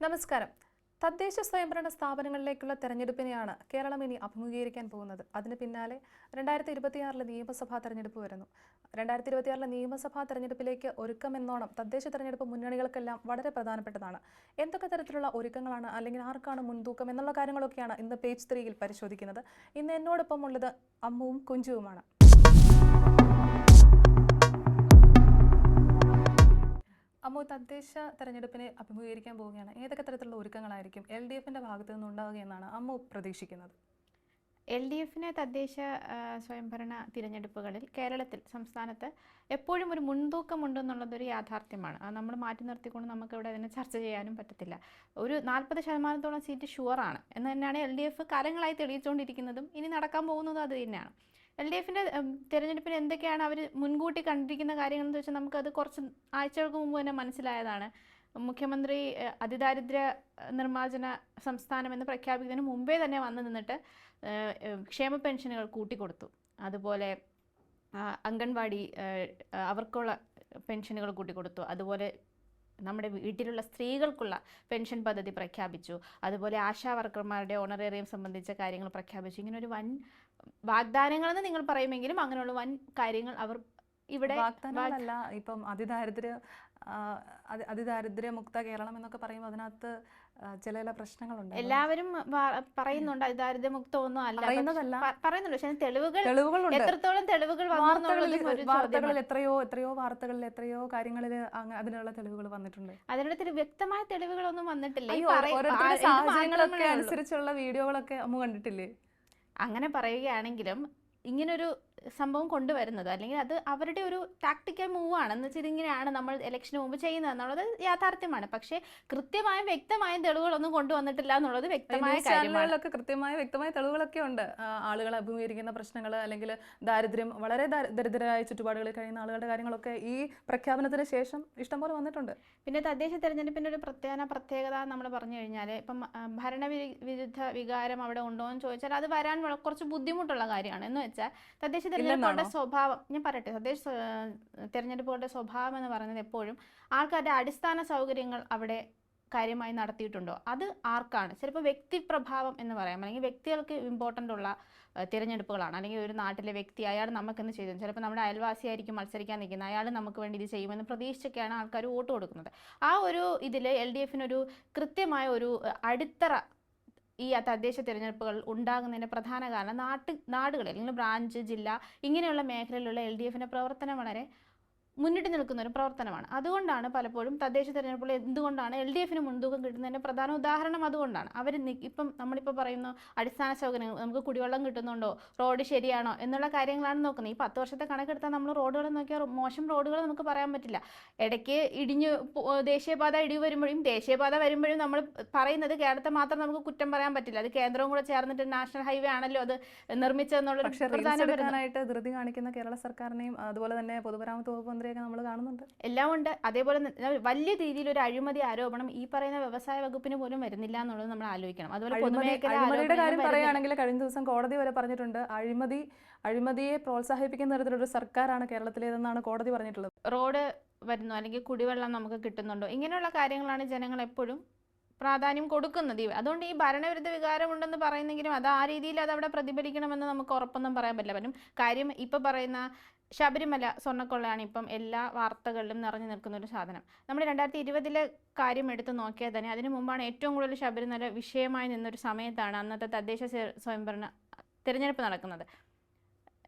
നമസ്കാരം. തദ്ദേശ സ്വയംഭരണ സ്ഥാപനങ്ങളിലേക്കുള്ള തെരഞ്ഞെടുപ്പിനെയാണ് കേരളം ഇനി അഭിമുഖീകരിക്കാൻ പോകുന്നത്. അതിന് പിന്നാലെ രണ്ടായിരത്തി ഇരുപത്തിയാറിലെ നിയമസഭാ തെരഞ്ഞെടുപ്പ് വരുന്നു. രണ്ടായിരത്തി ഇരുപത്തിയാറിലെ നിയമസഭാ തെരഞ്ഞെടുപ്പിലേക്ക് ഒരുക്കമെന്നോണം തദ്ദേശ തെരഞ്ഞെടുപ്പ് മുന്നണികൾക്കെല്ലാം വളരെ പ്രധാനപ്പെട്ടതാണ്. എന്തൊക്കെ തരത്തിലുള്ള ഒരുക്കങ്ങളാണ് അല്ലെങ്കിൽ ആർക്കാണ് മുൻതൂക്കം എന്നുള്ള കാര്യങ്ങളൊക്കെയാണ് ഇന്ന് പേജ് ത്രീയിൽ പരിശോധിക്കുന്നത്. ഇന്ന് എന്നോടൊപ്പം ഉള്ളത് അമ്മുവും കുഞ്ചുവുമാണ്. അമ്മു തദ്ദേശ തെരഞ്ഞെടുപ്പിനെ അഭിമുഖീകരിക്കാൻ പോവുകയാണ്. ഏതൊക്കെ തരത്തിലുള്ള ഒരുക്കങ്ങളായിരിക്കും എൽ ഡി എഫിന്റെ ഭാഗത്തു നിന്നുണ്ടാവുകയെന്നാണ് അമ്മ പ്രതീക്ഷിക്കുന്നത്? എൽ ഡി എഫിന് തദ്ദേശ സ്വയംഭരണ തിരഞ്ഞെടുപ്പുകളിൽ കേരളത്തിൽ സംസ്ഥാനത്ത് എപ്പോഴും ഒരു മുൻതൂക്കമുണ്ടെന്നുള്ളതൊരു യാഥാർത്ഥ്യമാണ്. അത് നമ്മൾ മാറ്റി നിർത്തിക്കൊണ്ട് നമുക്ക് ഇവിടെ അതിനെ ചർച്ച ചെയ്യാനും പറ്റത്തില്ല. ഒരു നാൽപ്പത് ശതമാനത്തോളം സീറ്റ് ഷുവറാണ്. എന്ന് തന്നെയാണ് എൽ ഡി എഫ് കാലങ്ങളായി തെളിയിച്ചുകൊണ്ടിരിക്കുന്നതും ഇനി നടക്കാൻ പോകുന്നതും അത് തന്നെയാണ്. എൽ ഡി എഫിന്റെ തിരഞ്ഞെടുപ്പിന് എന്തൊക്കെയാണ് അവർ മുൻകൂട്ടി കണ്ടിരിക്കുന്ന കാര്യങ്ങളെന്ന് വെച്ചാൽ നമുക്കത് കുറച്ച് ആഴ്ചകൾക്ക് മുമ്പ് തന്നെ മനസ്സിലായതാണ്. മുഖ്യമന്ത്രി അതിദാരിദ്ര്യ നിർമ്മാർജന സംസ്ഥാനം എന്ന് പ്രഖ്യാപിക്കുന്നതിന് മുമ്പേ തന്നെ വന്നു നിന്നിട്ട് ക്ഷേമ പെൻഷനുകൾ കൂട്ടിക്കൊടുത്തു. അതുപോലെ അംഗൻവാടി അവർക്കുള്ള പെൻഷനുകൾ കൂട്ടിക്കൊടുത്തു. അതുപോലെ നമ്മുടെ വീട്ടിലുള്ള സ്ത്രീകൾക്കുള്ള പെൻഷൻ പദ്ധതി പ്രഖ്യാപിച്ചു. അതുപോലെ ആശാ വർക്കർമാരുടെ ഓണറേറിയം സംബന്ധിച്ച കാര്യങ്ങൾ പ്രഖ്യാപിച്ചു. ഇങ്ങനെ ഒരു വൻ വാഗ്ദാനങ്ങളെന്ന് നിങ്ങൾ പറയുമെങ്കിലും അങ്ങനെയുള്ള വൻ കാര്യങ്ങൾ അവർ ഇവിടെ വാഗ്ദാനങ്ങളല്ല. ഇപ്പം അതിദാരിദ്ര്യ അതിദാരിദ്ര്യമുക്ത കേരളം എന്നൊക്കെ പറയുമ്പോൾ അതിനകത്ത് ചില ചില പ്രശ്നങ്ങളുണ്ട്. എല്ലാവരും പറയുന്നുണ്ട് പറയുന്നുണ്ട് അതിദാരിദ്ര്യമുക്തമൊന്നും അല്ല. പറയുന്നുണ്ട്. പക്ഷേ തെളിവുകൾ തെളിവുകളുണ്ട്. എത്രത്തോളം തെളിവുകൾ വാർത്തകളിൽ. എത്രയോ എത്രയോ വാർത്തകളിൽ എത്രയോ കാര്യങ്ങളിൽ അതിനുള്ള തെളിവുകൾ വന്നിട്ടുണ്ട്. അതിനുള്ള വ്യക്തമായ തെളിവുകളൊന്നും വന്നിട്ടില്ല. അനുസരിച്ചുള്ള വീഡിയോകളൊക്കെ അമ്മ കണ്ടിട്ടില്ലേ? അങ്ങനെ പറയുകയാണെങ്കിലും ഇങ്ങനൊരു സംഭവം കൊണ്ടുവരുന്നത്. അല്ലെങ്കിൽ അത് അവരുടെ ഒരു ടാക്ടിക്കൽ മൂവാണ് എന്ന് വെച്ചാൽ ഇങ്ങനെയാണ് നമ്മൾ ഇലക്ഷന് മുമ്പ് ചെയ്യുന്നത് എന്നുള്ളത് യാഥാർത്ഥ്യമാണ്. പക്ഷേ കൃത്യമായും വ്യക്തമായും തെളിവുകളൊന്നും കൊണ്ടുവന്നിട്ടില്ല എന്നുള്ളത് വ്യക്തമായ കാര്യങ്ങളിലൊക്കെ കൃത്യമായ വ്യക്തമായ തെളിവുകളൊക്കെ ഉണ്ട്. ആളുകളെ ആളുകൾ അഭിമുഖീകരിക്കുന്ന പ്രശ്നങ്ങൾ അല്ലെങ്കിൽ ദാരിദ്ര്യം വളരെ ദരിദ്രരായ ചുറ്റുപാടുകളിൽ കഴിയുന്ന ആളുകളുടെ കാര്യങ്ങളൊക്കെ ഈ പ്രഖ്യാപനത്തിന് ശേഷം ഇഷ്ടംപോലെ വന്നിട്ടുണ്ട്. പിന്നെ തദ്ദേശ തെരഞ്ഞെടുപ്പിന്റെ ഒരു പ്രത്യേക പ്രത്യേകത നമ്മൾ പറഞ്ഞു കഴിഞ്ഞാൽ ഇപ്പം ഭരണവിരുദ്ധ വികാരം അവിടെ ഉണ്ടോ എന്ന് ചോദിച്ചാൽ അത് വരാൻ കുറച്ച് ബുദ്ധിമുട്ടുള്ള കാര്യമാണ്. എന്ന് വെച്ചാൽ തദ്ദേശ തെരഞ്ഞെടുപ്പുകളുടെ ഇല്ലെന്നാണോ? സ്വഭാവം ഞാൻ പറയട്ടെ തദ്ദേശ തിരഞ്ഞെടുപ്പുകളുടെ തെരഞ്ഞെടുപ്പുകളുടെ സ്വഭാവം എന്ന് പറയുന്നത് എപ്പോഴും ആൾക്കാരുടെ അടിസ്ഥാന സൗകര്യങ്ങൾ അവിടെ കാര്യമായി നടത്തിയിട്ടുണ്ടോ? അത് ആർക്കാണ്? ചിലപ്പോൾ വ്യക്തിപ്രഭാവം എന്ന് പറയാം. അല്ലെങ്കിൽ വ്യക്തികൾക്ക് ഇമ്പോർട്ടന്റ് ഉള്ള തിരഞ്ഞെടുപ്പുകളാണ്. അല്ലെങ്കിൽ ഒരു നാട്ടിലെ വ്യക്തി അയാൾ നമുക്കെന്ന് ചെയ്തു ചിലപ്പോൾ നമ്മുടെ അയൽവാസിയായിരിക്കും മത്സരിക്കാൻ നിൽക്കുന്നത്. അയാൾ നമുക്ക് വേണ്ടി ഇത് ചെയ്യുമെന്ന് പ്രതീക്ഷിച്ചൊക്കെയാണ് ആൾക്കാർ വോട്ട് കൊടുക്കുന്നത്. ആ ഒരു ഇതിൽ എൽ ഡി എഫിനൊരു കൃത്യമായ ഒരു അടിത്തറ ഈ തദ്ദേശ തിരഞ്ഞെടുപ്പുകൾ ഉണ്ടാകുന്നതിന്റെ പ്രധാന കാരണം നാട്ട് നാടുകളിൽ അല്ലെങ്കിൽ ബ്രാഞ്ച് ജില്ല ഇങ്ങനെയുള്ള മേഖലയിലുള്ള എൽ ഡി എഫിന്റെ പ്രവർത്തനം വളരെ മുന്നിട്ട് നിൽക്കുന്ന ഒരു പ്രവർത്തനമാണ്. അതുകൊണ്ടാണ് പലപ്പോഴും തദ്ദേശ തെരഞ്ഞെടുപ്പിൽ എന്തുകൊണ്ടാണ് എൽ ഡി എഫിന് മുൻതൂക്കം കിട്ടുന്നതിന്റെ പ്രധാന ഉദാഹരണം അതുകൊണ്ടാണ്. അവർ ഇപ്പം നമ്മളിപ്പോൾ പറയുന്നു അടിസ്ഥാന സൗകര്യങ്ങൾ നമുക്ക് കുടിവെള്ളം കിട്ടുന്നുണ്ടോ? റോഡ് ശരിയാണോ? എന്നുള്ള കാര്യങ്ങളാണ് നോക്കുന്നത്. ഈ പത്ത് വർഷത്തെ കണക്കെടുത്താൽ നമ്മൾ റോഡുകൾ നോക്കിയാൽ മോശം റോഡുകൾ നമുക്ക് പറയാൻ പറ്റില്ല. ഇടയ്ക്ക് ഇടിഞ്ഞ് ദേശീയപാത ഇടിവ് വരുമ്പോഴും ദേശീയപാത വരുമ്പോഴും നമ്മൾ പറയുന്നത് കേരളത്തെ മാത്രം നമുക്ക് കുറ്റം പറയാൻ പറ്റില്ല. അത് കേന്ദ്രവും കൂടെ ചേർന്നിട്ട് നാഷണൽ ഹൈവേ ആണല്ലോ അത് നിർമ്മിച്ചതെന്നുള്ള പക്ഷെ റീൽസ് പ്രധാന വരുന്നത് ധൃതി കാണിക്കുന്ന കേരള സർക്കാരിനെയും അതുപോലെ തന്നെ പൊതുമരാമത്ത് വകുപ്പ് മന്ത്രിയൊക്കെ നമ്മൾ കാണുന്നുണ്ട്. എല്ലാം ഉണ്ട്. അതേപോലെ വലിയ രീതിയിൽ ഒരു അഴിമതി ആരോപണം ഈ പറയുന്ന വ്യവസായ വകുപ്പിന് പോലും വരുന്നില്ല എന്നുള്ളത് നമ്മൾ ആലോചിക്കണം. അതുപോലെ അഴിമതിയുടെ കാര്യം. പറയുകയാണെങ്കിൽ കഴിഞ്ഞ ദിവസം കോടതി വരെ പറഞ്ഞിട്ടുണ്ട്. അഴിമതി അഴിമതിയെ പ്രോത്സാഹിപ്പിക്കുന്ന തരത്തിലൊരു സർക്കാരാണ് കേരളത്തിലേതെന്നാണ് കോടതി പറഞ്ഞിട്ടുള്ളത്. റോഡ് വരുന്നു. അല്ലെങ്കിൽ കുടിവെള്ളം നമുക്ക് കിട്ടുന്നുണ്ടോ? ഇങ്ങനെയുള്ള കാര്യങ്ങളാണ് ജനങ്ങൾ എപ്പോഴും പ്രാധാന്യം കൊടുക്കുന്നത്. അതുകൊണ്ട് ഈ ഭരണവിരുദ്ധ വികാരമുണ്ടെന്ന് പറയുന്നെങ്കിലും അത് ആ രീതിയിൽ അത് അവിടെ പ്രതിഫലിക്കണമെന്ന് നമുക്ക് ഉറപ്പൊന്നും പറയാൻ പറ്റില്ല. പറ്റും. കാര്യം ഇപ്പോൾ പറയുന്ന ശബരിമല സ്വർണക്കൊള്ളയാണ് ഇപ്പം എല്ലാ വാർത്തകളിലും നിറഞ്ഞു നിൽക്കുന്ന ഒരു സാധനം. നമ്മൾ രണ്ടായിരത്തി ഇരുപതിലെ കാര്യം എടുത്തു നോക്കിയാൽ തന്നെ അതിനു മുമ്പാണ് ഏറ്റവും കൂടുതൽ ശബരിമല വിഷയമായി നിന്നൊരു സമയത്താണ് അന്നത്തെ തദ്ദേശ സ്വയ- സ്വയംഭരണ തിരഞ്ഞെടുപ്പ് നടക്കുന്നത്.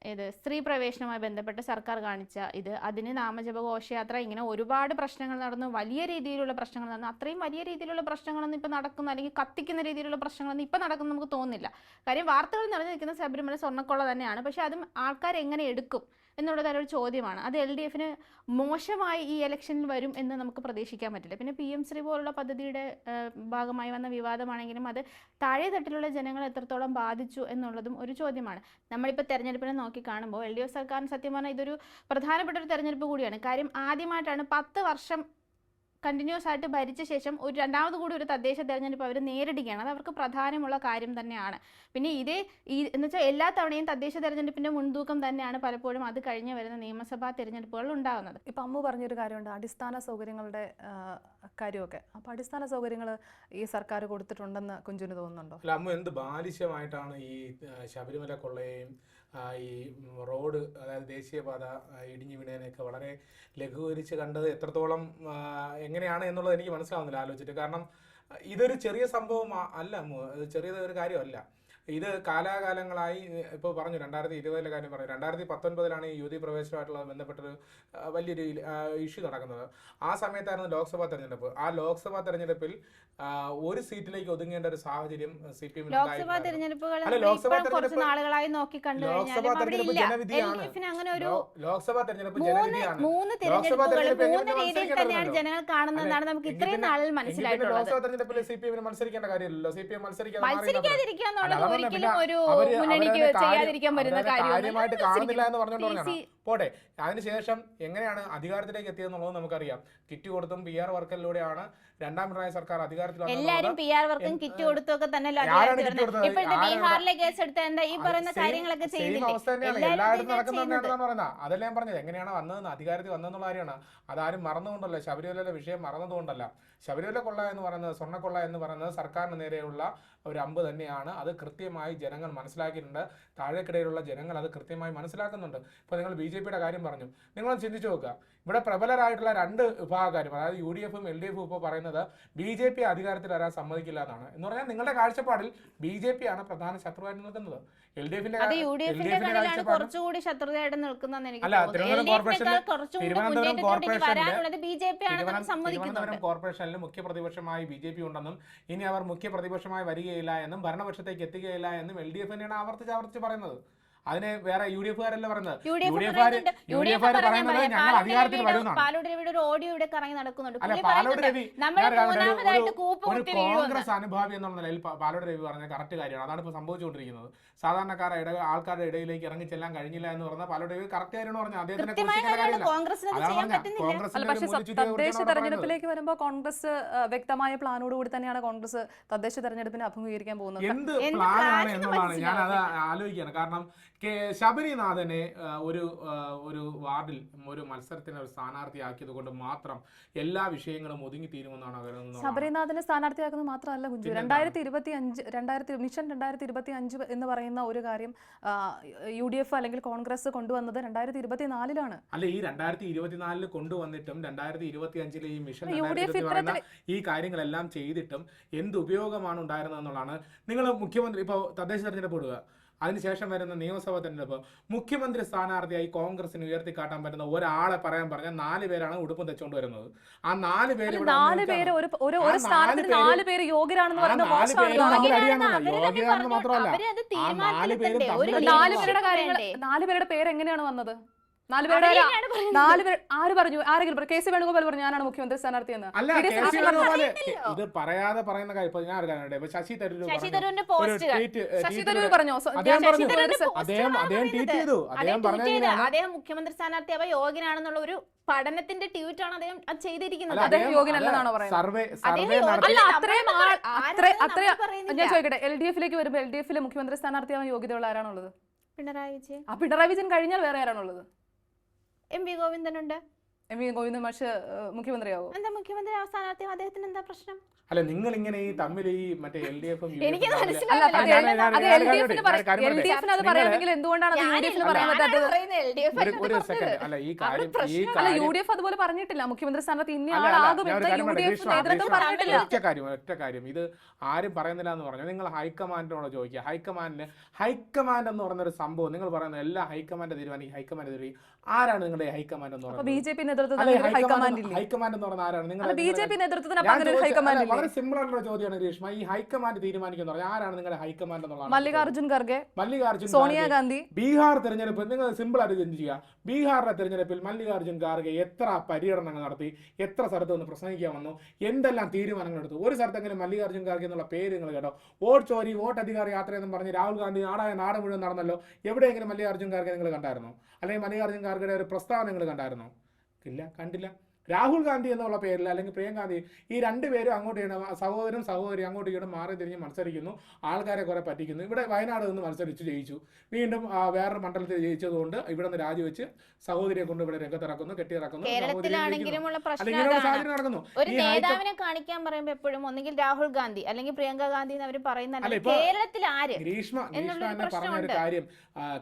ഇത് സ്ത്രീ പ്രവേശനവുമായി ബന്ധപ്പെട്ട് സർക്കാർ കാണിച്ച ഇത്. അതിന് നാമജപ ഘോഷയാത്ര ഇങ്ങനെ ഒരുപാട് പ്രശ്നങ്ങൾ നടന്നു. വലിയ രീതിയിലുള്ള പ്രശ്നങ്ങൾ നടന്നു. അത്രയും വലിയ രീതിയിലുള്ള പ്രശ്നങ്ങളൊന്നും ഇപ്പം നടക്കുന്നു. അല്ലെങ്കിൽ കത്തിക്കുന്ന രീതിയിലുള്ള പ്രശ്നങ്ങളൊന്നും ഇപ്പം നടക്കുന്നു നമുക്ക് തോന്നുന്നില്ല. കാര്യം വാർത്തകൾ നിറഞ്ഞു നിൽക്കുന്ന ശബരിമല സ്വർണക്കൊള്ള തന്നെയാണ്. പക്ഷേ അതും ആൾക്കാർ എങ്ങനെ എടുക്കും? എന്നുള്ളത് ഒരു ചോദ്യമാണ്. അത് എൽ ഡി എഫിന് മോശമായി ഈ ഇലക്ഷനിൽ വരും എന്ന് നമുക്ക് പ്രതീക്ഷിക്കാൻ പറ്റില്ല. പിന്നെ പി എം ശ്രീ പോലുള്ള പദ്ധതിയുടെ ഭാഗമായി വന്ന വിവാദമാണെങ്കിലും അത് താഴെ തട്ടിലുള്ള ജനങ്ങളെ എത്രത്തോളം ബാധിച്ചു എന്നുള്ളതും ഒരു ചോദ്യമാണ്. നമ്മളിപ്പോൾ തെരഞ്ഞെടുപ്പിനെ നോക്കി കാണുമ്പോൾ എൽ ഡി എഫ് സർക്കാരിന് സത്യം പറഞ്ഞാൽ ഇതൊരു പ്രധാനപ്പെട്ട ഒരു തെരഞ്ഞെടുപ്പ് കൂടിയാണ്. കാര്യം ആദ്യമായിട്ടാണ് പത്ത് വർഷം കണ്ടിന്യൂസ് ആയിട്ട് ഭരിച്ച ശേഷം ഒരു രണ്ടാമത് കൂടി ഒരു തദ്ദേശ തെരഞ്ഞെടുപ്പ് അവർ നേരിടുകയാണ്. അത് അവർക്ക് പ്രധാനമുള്ള കാര്യം തന്നെയാണ്. പിന്നെ ഇതേ ഈ എന്ന് വെച്ചാൽ എല്ലാ തവണയും തദ്ദേശ തെരഞ്ഞെടുപ്പിന്റെ മുൻതൂക്കം തന്നെയാണ് പലപ്പോഴും അത് കഴിഞ്ഞ് വരുന്ന നിയമസഭാ തെരഞ്ഞെടുപ്പുകൾ ഉണ്ടാകുന്നത് ഇപ്പം അമ്മു പറഞ്ഞൊരു കാര്യമുണ്ട്. അടിസ്ഥാന സൗകര്യങ്ങളുടെ ആ, കാര്യമൊക്കെ. അപ്പോൾ അടിസ്ഥാന സൗകര്യങ്ങൾ ഈ സർക്കാർ കൊടുത്തിട്ടുണ്ടെന്ന് കുഞ്ചുന് തോന്നുന്നുണ്ടോ? അല്ല അമ്മ എന്ത് ബാലിശ്യമായിട്ടാണ് ഈ ശബരിമല കൊള്ളയെയും ഈ റോഡ് അതായത് ദേശീയപാത ഇടിഞ്ഞു വീണതിനെയൊക്കെ വളരെ ലഘൂകരിച്ച് കണ്ടത് എത്രത്തോളം എങ്ങനെയാണ് എന്നുള്ളത് എനിക്ക് മനസ്സിലാവുന്നില്ല ആലോചിച്ചിട്ട്. കാരണം ഇതൊരു ചെറിയ സംഭവം അല്ല ചെറിയ ഒരു കാര്യമല്ല. ഇത് കാലാകാലങ്ങളായി ഇപ്പോൾ പറഞ്ഞു രണ്ടായിരത്തി ഇരുപതിലെ കാര്യം പറഞ്ഞു. രണ്ടായിരത്തി പത്തൊൻപതിലാണ് ഈ യുവതി പ്രവേശനമായിട്ടുള്ള ബന്ധപ്പെട്ടൊരു വലിയൊരു ഇഷ്യൂ നടക്കുന്നത്. ആ സമയത്തായിരുന്നു ലോക്സഭാ തെരഞ്ഞെടുപ്പ്. ആ ലോക്സഭാ തെരഞ്ഞെടുപ്പിൽ ഒരു സീറ്റിലേക്ക് ഒതുങ്ങേണ്ട ഒരു സാഹചര്യം സി പി ലോക്സഭാ തെരഞ്ഞെടുപ്പുകൾ ലോക്സഭാ തെരഞ്ഞെടുപ്പ് നാളുകളായി നോക്കി കണ്ടു ലോക്സഭാ തെരഞ്ഞെടുപ്പ് ജനവിധിയാണ്. ലോക്സഭാ തെരഞ്ഞെടുപ്പ് മൂന്ന് ജനവിധിയാണ്. ലോക്സഭാ തെരഞ്ഞെടുപ്പ് ജനങ്ങൾ കാണുന്നതെന്നാണ് നമുക്ക് ഇത്രയും നാളിൽ മനസ്സിലായത് ലോക്സഭാ തെരഞ്ഞെടുപ്പിൽ സി പി എമ്മിന് മത്സരിക്കേണ്ട കാര്യമില്ലല്ലോ. സി പി എം കാര്യമായിട്ട് കാണുന്നില്ല എന്ന് പറഞ്ഞുകൊണ്ട് പി പോട്ടെ അതിനുശേഷം എങ്ങനെയാണ് അധികാരത്തിലേക്ക് എത്തിയെന്നുള്ളത് നമുക്കറിയാം. കിറ്റ് കൊടുത്തും പി ആർ വർക്കലിലൂടെയാണ് രണ്ടാം പിണറായി സർക്കാർ അധികാരത്തിൽ എല്ലാരും പി ആർ വർക്കും കിറ്റ് കൊടുത്തൊക്കെ തന്നെ? ഇപ്പോഴത്തെ ബീഹാറിലെ കേസ് എടുത്ത എന്താ ഈ പറയുന്ന കാര്യങ്ങളൊക്കെ എല്ലായിടത്തും പറയുന്നത് അതല്ല ഞാൻ പറഞ്ഞത്? എങ്ങനെയാണ് വന്നതെന്ന്? അധികാരത്തിൽ വന്നതെന്നുള്ള കാര്യമാണ്. അതാരും മറന്നുകൊണ്ടല്ല. ശബരിമലയിലെ വിഷയം മറന്നതുകൊണ്ടല്ല. ശബരിമല കൊള്ള എന്ന് പറയുന്നത് സ്വർണക്കൊള്ള എന്ന് പറയുന്നത് സർക്കാരിന് നേരെയുള്ള ഒരു അമ്പ് തന്നെയാണ്. അത് കൃത്യമായി ജനങ്ങൾ മനസ്സിലാക്കിയിട്ടുണ്ട്. താഴേക്കിടയിലുള്ള ജനങ്ങൾ അത് കൃത്യമായി മനസ്സിലാക്കുന്നുണ്ട്. ഇപ്പോൾ നിങ്ങൾ ബി ജെ പിയുടെ കാര്യം പറഞ്ഞു. നിങ്ങൾ ചിന്തിച്ചു നോക്കുക. ഇവിടെ പ്രബലരായിട്ടുള്ള രണ്ട് വിഭാഗക്കാരും അതായത് യു ഡി എഫും എൽ ഡി എഫും ഇപ്പോൾ പറയുന്നത് ബി ജെ പി അധികാരത്തിൽ വരാൻ സമ്മതിക്കില്ല എന്നാണ്. എന്ന് പറഞ്ഞാൽ നിങ്ങളുടെ കാഴ്ചപ്പാടിൽ ബി ജെ പി ആണ് പ്രധാന ശത്രുവായിട്ട് നിൽക്കുന്നത്. എൽ ഡി എഫിന്റെ കുറച്ചുകൂടി ശത്രുതയായിട്ട് നിൽക്കുന്നതെന്ന് അല്ല, തിരുവനന്തപുരം കോർപ്പറേഷൻ തിരുവനന്തപുരം കോർപ്പറേഷനിലെ- തിരുവനന്തപുരം സമ്മതിക്കുന്നുണ്ട്. മുഖ്യപ്രതിപക്ഷമായി മുഖ്യ പ്രതിപക്ഷമായി ബി ജെ പി ഉണ്ടെന്നും ഇനി അവർ മുഖ്യ പ്രതിപക്ഷമായി വരികയില്ല എന്നും ഭരണപക്ഷത്തേക്ക് എത്തുകയില്ല എന്നും എൽ ഡി എഫ് തന്നെയാണ് ആവർത്തിച്ച് ആവർത്തിച്ച് പറയുന്നത്. അതിന് വേറെ യു ഡി എഫുകാരല്ല പറയുന്നത് U D F U D F പറയുന്നത് ഞങ്ങൾ അധികാരത്തിൽ വരുന്നതാണ്. പാലോട് രവിയുടെ ഒരു ഓഡിയോ ഇവിടെ കറങ്ങി നടക്കുന്നുണ്ട് ഒരു- കോൺഗ്രസ് അനുഭാവി എന്നുള്ള നിലയിൽ പാലോട് രവി പറഞ്ഞ കറക്റ്റ് കാര്യമാണ്. അതാണ് ഇപ്പോൾ സംഭവിച്ചുകൊണ്ടിരിക്കുന്നത്. സാധാരണക്കാരെ ഇട ആൾക്കാരുടെ ഇടയിലേക്ക് ഇറങ്ങി ചെല്ലാൻ കഴിഞ്ഞില്ല എന്ന് പറഞ്ഞാൽ പാലോട് രവി കറക്റ്റ് കാര്യമാണ് പറഞ്ഞത്. അദ്ദേഹത്തിനെ പക്ഷേ തദ്ദേശ തെരഞ്ഞെടുപ്പിലേക്ക് വരുമ്പോൾ കോൺഗ്രസ് വ്യക്തമായ പ്ലാനോട് കൂടി തന്നെയാണ് കോൺഗ്രസ് തദ്ദേശ തെരഞ്ഞെടുപ്പിനെ അഭിമുഖീകരിക്കാൻ പോകുന്നത്. എന്ത് പ്ലാനാണ് എന്നുള്ളതാണ്. ഞാൻ അത് ആലോചിക്കുകയാണ്. കാരണം കെ ശബരിനാഥനെ ഒരു ഒരു വാർഡിൽ ഒരു മത്സരത്തിന് ഒരു സ്ഥാനാർത്ഥിയാക്കിയത് കൊണ്ട് മാത്രം എല്ലാ വിഷയങ്ങളും ഒതുങ്ങി തീരുമെന്നാണ് കരുതുന്നത് ശബരിനാഥനെ സ്ഥാനാർത്ഥിയാക്കുന്നത് മാത്രമല്ല കുഞ്ചു? രണ്ടായിരത്തി ഇരുപത്തി അഞ്ച് രണ്ടായിരത്തി മിഷൻ രണ്ടായിരത്തി ഇരുപത്തി അഞ്ച് എന്ന് പറയുന്ന ഒരു കാര്യം യു ഡി എഫ് അല്ലെങ്കിൽ കോൺഗ്രസ് കൊണ്ടുവന്നത് രണ്ടായിരത്തി ഇരുപത്തി നാലിലാണ് അല്ല ഈ രണ്ടായിരത്തി ഇരുപത്തിനാലിൽ കൊണ്ടുവന്നിട്ടും രണ്ടായിരത്തി ഇരുപത്തി അഞ്ചിലെ ഈ മിഷൻ ഈ കാര്യങ്ങളെല്ലാം ചെയ്തിട്ടും എന്ത് ഉപയോഗമാണ് ഉണ്ടായിരുന്നത് എന്നുള്ളതാണ് നിങ്ങൾ മുഖ്യമന്ത്രി ഇപ്പോൾ തദ്ദേശ തെരഞ്ഞെടുപ്പ് ഇടുക. അതിനുശേഷം വരുന്ന നിയമസഭാ തെരഞ്ഞെടുപ്പ് മുഖ്യമന്ത്രി സ്ഥാനാർത്ഥിയായി കോൺഗ്രസിന് ഉയർത്തിക്കാട്ടാൻ പറ്റുന്ന ഒരാളെ പറയാൻ പറഞ്ഞാൽ നാല് പേരാണ് ഉടുപ്പും തെച്ചുകൊണ്ട് വരുന്നത്. ആ നാല് പേര് നാല് പേര് ഒരു സ്ഥാനത്തിന് നാല് പേര് യോഗ്യരാണെന്ന് പറയുന്നത് പറഞ്ഞു. നാല് പേരുടെ കാര്യങ്ങൾ നാല് പേരുടെ പേര് എങ്ങനെയാണ് വന്നത്? നാല് പേരുടെ നാല് ആര് പറഞ്ഞു? ആരെങ്കിലും പറഞ്ഞു കെ സി വേണുഗോപാൽ പറഞ്ഞു ഞാനാണ് മുഖ്യമന്ത്രി സ്ഥാനാർത്ഥി എന്ന്. അല്ല കെ സി സതീശൻ ഇത് പറയാതെ പറയുന്ന കാര്യം ഞാൻ ശശി തരൂർ ശശി തരൂർ പറഞ്ഞോ? അദ്ദേഹം അദ്ദേഹം ട്വീറ്റ് ചെയ്തു. അദ്ദേഹം അദ്ദേഹം പറഞ്ഞ മുഖ്യമന്ത്രി സ്ഥാനാർത്ഥി അവ യോഗ്യനാണെന്നുള്ള ഒരു പഠനത്തിന്റെ ട്വീറ്റ് ആണ് അദ്ദേഹം ചെയ്തിരിക്കുന്നത്. അദ്ദേഹം യോഗ്യനല്ലെന്നാണോ പറയുന്നത്? ഞാൻ ചോദിക്കട്ടെ എൽ ഡി എഫിലേക്ക് വരുമ്പോൾ എൽ ഡി എഫിലെ മുഖ്യമന്ത്രി സ്ഥാനാർത്ഥിയാവാൻ യോഗ്യതയുള്ള ആരാണുള്ളത്? പിണറായി വിജയൻ. ആ പിണറായി വിജയൻ കഴിഞ്ഞാൽ വേറെ ആരാണുള്ളത്? എം വി ഗോവിന്ദനുണ്ട് എം വി ഗോവിന്ദൻ മാഷ് ഏഹ്, എന്താ മുഖ്യമന്ത്രി സ്ഥാനാർത്ഥി അദ്ദേഹത്തിന് എന്താ പ്രശ്നം? അല്ല നിങ്ങൾ ഇങ്ങനെ ഈ തമ്മിൽ ഈ മറ്റേ എൽ ഡി എഫും യു ഡി എഫ് അതുപോലെ പറഞ്ഞിട്ടില്ല. മുഖ്യമന്ത്രി സ്ഥാനത്ത് ഇന്ന ഒറ്റ കാര്യം ഒറ്റ കാര്യം. ഇത് ആരും പറയുന്നില്ല എന്ന് പറഞ്ഞു? നിങ്ങൾ ഹൈക്കമാൻഡിനോട് ചോദിക്കുക. ഹൈക്കമാൻഡിന് ഹൈക്കമാൻഡ് എന്ന് പറഞ്ഞ ഒരു സംഭവം നിങ്ങൾ പറയുന്ന എല്ലാ ഹൈക്കമാൻഡ് തീരുമാനം ഹൈക്കമാൻഡ് തീരുമാനം ആരാണ് നിങ്ങളുടെ ഹൈക്കമാൻഡ് എന്ന് പറയുന്നത്? ബി ജെ പി നേതൃത്വത്തിൽ ഹൈക്കമാൻഡ് ഹൈക്കമാൻഡ് എന്ന് പറഞ്ഞാൽ ആരാണ്? നിങ്ങൾ അല്ല ബി ജെ പി നേതൃത്വത്തിന് അപ്പൊ അങ്ങനെ ഒരു ഹൈക്കമാൻഡ് വളരെ സിമ്പിൾ ആയിട്ടുള്ള ചോദ്യമാണ് രേഷ്മ. ഈ ഹൈക്കമാൻഡ് തീരുമാനിക്കുന്ന പറഞ്ഞാൽ ആരാണ് നിങ്ങളുടെ ഹൈക്കമാൻഡ് എന്നുള്ളത് മല്ലികാർജുൻ ഖർഗെ മല്ലികാർജുൻ. സോണിയാഗാന്ധി ബീഹാർ തെരഞ്ഞെടുപ്പ് നിങ്ങൾ സിമ്പിൾ ആയിട്ട് ചിന്തിക്കുക ബീഹാറിലെ തെരഞ്ഞെടുപ്പിൽ മല്ലികാർജുൻ ഖാർഗെ എത്ര പര്യടനങ്ങൾ നടത്തി എത്ര സ്ഥലത്ത് നിന്ന് പ്രസംഗിക്കാൻ വന്നു എന്തെല്ലാം തീരുമാനങ്ങൾ എടുത്തു? ഒരു സ്ഥലത്തെങ്കിലും മല്ലികാർജുൻ ഖാർഗെ എന്നുള്ള പേര് നിങ്ങൾ കേട്ടോ. വോട്ട് ചോരി വോട്ട് അധികാര യാത്ര എന്ന് പറഞ്ഞ് രാഹുൽ ഗാന്ധി നാടായ നാട് മുഴുവൻ നടന്നല്ലോ. എവിടെയെങ്കിലും മല്ലികാർജുൻ ഖാർഗെ നിങ്ങൾ കണ്ടായിരുന്നോ? അല്ലെങ്കിൽ മല്ലികാർജുൻ ഖാർഗെയുടെ ഒരു പ്രസ്താവന നിങ്ങൾ കണ്ടായിരുന്നോ? കണ്ടില്ല. രാഹുൽ ഗാന്ധി എന്നുള്ള പേരിൽ അല്ലെങ്കിൽ പ്രിയങ്ക ഗാന്ധി ഈ രണ്ടുപേരും അങ്ങോട്ട് ഇങ്ങനെ സഹോദരനും സഹോദരി അങ്ങോട്ട് ഇങ്ങോട്ട് മാറി തിരിഞ്ഞ് മത്സരിക്കുന്നു. ആൾക്കാരെ കുറെ പറ്റിക്കുന്നു. ഇവിടെ വയനാട് നിന്ന് മത്സരിച്ച് ജയിച്ചു. വീണ്ടും വേറൊരു മണ്ഡലത്തിൽ ജയിച്ചതുകൊണ്ട് ഇവിടെ നിന്ന് രാജിവെച്ച് സഹോദരിയെ കൊണ്ട് ഇവിടെ രംഗത്തിറക്കുന്നു കെട്ടിയിറക്കുന്നു. സാഹചര്യം നടക്കുന്നു. ഒരു നേതാവിനെ കാണിക്കാൻ പറയുമ്പോൾ എപ്പോഴും ഒന്നുകിൽ രാഹുൽ ഗാന്ധി അല്ലെങ്കിൽ പ്രിയങ്ക ഗാന്ധി എന്ന് അവർ പറയുന്ന കേരളത്തിൽ ആര് ഗ്രീഷ്മ ഗ്രീഷ്മ എന്നെ പറഞ്ഞ ഒരു കാര്യം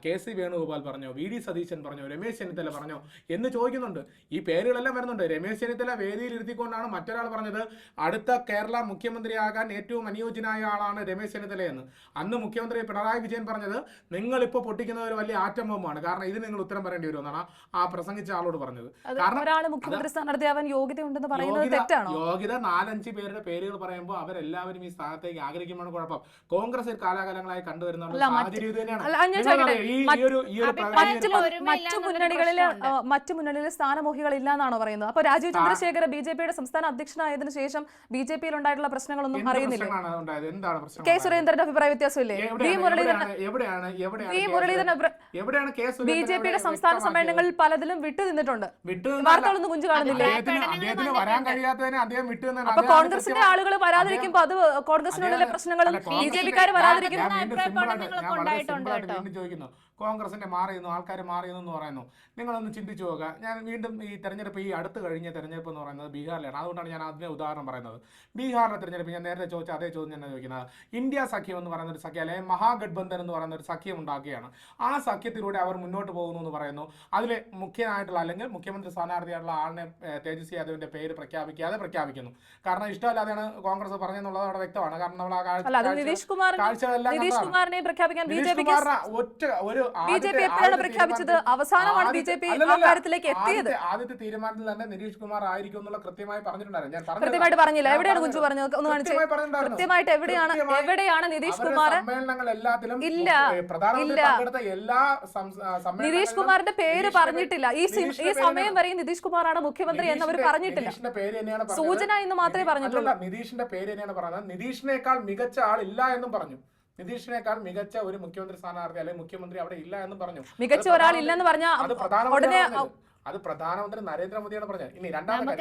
കെ സി വേണുഗോപാൽ പറഞ്ഞോ വി ഡി സതീശൻ പറഞ്ഞോ രമേശ് ചെന്നിത്തല പറഞ്ഞോ എന്ന് ചോദിക്കുന്നുണ്ട്. ഈ പേരുകളെല്ലാം വരുന്നുണ്ട്. രമേശ് ചെന്നിത്തല വേദിയിൽ ഇരുത്തിക്കൊണ്ടാണ് മറ്റൊരാൾ പറഞ്ഞത് അടുത്ത കേരള മുഖ്യമന്ത്രിയാകാൻ ഏറ്റവും അനുയോജ്യനായ ആളാണ് രമേശ് ചെന്നിത്തല എന്ന് അന്ന് മുഖ്യമന്ത്രി പിണറായി വിജയൻ പറഞ്ഞത് നിങ്ങൾ ഇപ്പോൾ പൊട്ടിക്കുന്ന ഒരു വലിയ ആറ്റം ബോംബാണ് കാരണം ഇതിന് നിങ്ങൾ ഉത്തരം പറയേണ്ടി വരുമെന്നാണ് ആ പ്രസംഗിച്ച ആളോട് പറഞ്ഞത്. കാരണം ഒരാൾ മുഖ്യമന്ത്രി സ്ഥാനാർത്ഥിയാവാൻ യോഗ്യതയുണ്ടെന്ന് പറയുന്നത് യോഗ്യത- തെറ്റാണോ? യോഗ്യത നാലഞ്ച് പേരുടെ പേരുകൾ പറയുമ്പോൾ അവരെല്ലാവരും ഈ സ്ഥാനത്തേക്ക് ആഗ്രഹിക്കുമ്പോൾ കുഴപ്പം. കോൺഗ്രസ് കാലാകാലങ്ങളായി കണ്ടുവരുന്ന സാഹചര്യം തന്നെയാണ്. അല്ല അത് ഞാൻ ഈ- ഈ ഒരു ഈ ഒരു മറ്റു മുന്നണികളിൽ മറ്റു മുന്നണികളിൽ സ്ഥാനമോഹികൾ ഇല്ലാന്നാണോ പറയുന്നത്? അപ്പൊ രാജീവ് ചന്ദ്രശേഖർ ബി ജെ പിയുടെ സംസ്ഥാന അധ്യക്ഷനായതിനു ശേഷം ബി ജെ പിയിൽ ഉണ്ടായിട്ടുള്ള പ്രശ്നങ്ങളൊന്നും അറിയുന്നില്ല? പ്രശ്നങ്ങളാണ് ഉണ്ടായത് എന്താണ് പ്രശ്നം കെ? സുരേന്ദ്രന്റെ അഭിപ്രായ വ്യത്യാസമില്ലേ വി മുരളീധരൻ എവിടെയാണ് എവിടെയാണ് എവിടെയാണ് മുരളീധരൻ എവിടെയാണ് കെ ബി ജെ പിയുടെ സംസ്ഥാന സമ്മേളനങ്ങളിൽ പലതിലും വിട്ടു നിന്നിട്ടുണ്ട്. വാർത്തകളൊന്നും കുഞ്ചു കാണുന്നില്ലേ. അപ്പൊ കോൺഗ്രസിന്റെ ആളുകൾ വരാതിരിക്കുമ്പോ അത് കോൺഗ്രസിനുള്ളിലെ പ്രശ്നങ്ങളും ബി ജെ പിക്കാർ വരാതിരിക്കും കോൺഗ്രസിന്റെ മാറിയെന്നു ആൾക്കാർ മാറിയെന്നു എന്ന് പറയുന്നു. നിങ്ങളൊന്ന് ചിന്തിച്ചു നോക്കുക. ഞാൻ വീണ്ടും ഈ തെരഞ്ഞെടുപ്പ് ഈ അടുത്ത് കഴിഞ്ഞ തെരഞ്ഞെടുപ്പ് എന്ന് പറയുന്നത് ബീഹാറിലാണ്. അതുകൊണ്ടാണ് ഞാൻ അതിനെ ഉദാഹരണം പറയുന്നത്. ബീഹാറിലെ തെരഞ്ഞെടുപ്പ് ഞാൻ നേരത്തെ ചോദിച്ച അതേ ചോദ്യം തന്നെ ചോദിക്കുന്നത്. ഇന്ത്യ സഖ്യം എന്ന് പറയുന്ന ഒരു സഖ്യം അല്ലെങ്കിൽ മഹാഗഡ്ബന്ധൻ എന്ന് പറയുന്ന ഒരു സഖ്യം ഉണ്ടാക്കുകയാണ്. ആ സഖ്യത്തിലൂടെ അവർ മുന്നോട്ട് പോകുന്നു എന്ന് പറയുന്നു. അതിലെ മുഖ്യനായിട്ടുള്ള അല്ലെങ്കിൽ മുഖ്യമന്ത്രി സ്ഥാനാർത്ഥിയായിട്ടുള്ള ആളിനെ തേജസ്വി യാദവിന്റെ പേര് പ്രഖ്യാപിക്കാതെ പ്രഖ്യാപിക്കുന്നു. കാരണം ഇഷ്ടമല്ലാതെയാണ് കോൺഗ്രസ് പറഞ്ഞെന്നുള്ളത് അവിടെ വ്യക്തമാണ്. കാരണം നമ്മൾ ആ കാഴ്ച- കാഴ്ചകളെല്ലാം ഒറ്റ ഒരു ബി ജെ പി എപ്പോഴാണ് പ്രഖ്യാപിച്ചത്? അവസാനമാണ് ബി ജെ പി കാര്യത്തിലേക്ക് എത്തിയത്? ആദ്യത്തെ- തീരുമാനത്തിൽ തന്നെ നിതീഷ് കുമാർ ആയിരിക്കും എന്നുള്ള കൃത്യമായി പറഞ്ഞിട്ടുണ്ടായിരുന്നു. ഞാൻ കൃത്യമായിട്ട് പറഞ്ഞില്ല. എവിടെയാണ് കുഞ്ചു പറഞ്ഞത്? ഒന്ന് കാണിച്ചു. കൃത്യമായിട്ട് എവിടെയാണ് എവിടെയാണ് നിതീഷ് കുമാർ? എല്ലാത്തിലും ഇല്ല. എല്ലാ നിതീഷ് കുമാറിന്റെ പേര് പറഞ്ഞിട്ടില്ല. ഈ ഈ സമയം വരെ വരെയും നിതീഷ് കുമാറാണ് മുഖ്യമന്ത്രി എന്ന് അവർ പറഞ്ഞിട്ടില്ല. സൂചന എന്ന് മാത്രമേ പറഞ്ഞിട്ടുള്ളൂ. നിതീഷിന്റെ പേര് തന്നെയാണ് പറഞ്ഞത്. നിതീഷിനേക്കാൾ മികച്ച ആൾ ഇല്ല എന്നും പറഞ്ഞു. നിതീഷിനേക്കാൾ മികച്ച ഒരു മുഖ്യമന്ത്രി സ്ഥാനാർത്ഥി അല്ലെങ്കിൽ മുഖ്യമന്ത്രി അവിടെ ഇല്ല എന്ന് പറഞ്ഞു മികച്ച ഒരാൾ ഇല്ലെന്ന് അത് പറഞ്ഞത്. അത് പ്രധാനമന്ത്രി നരേന്ദ്രമോദിയാണ് പറഞ്ഞത്. ഇനി രണ്ടാമത്തെ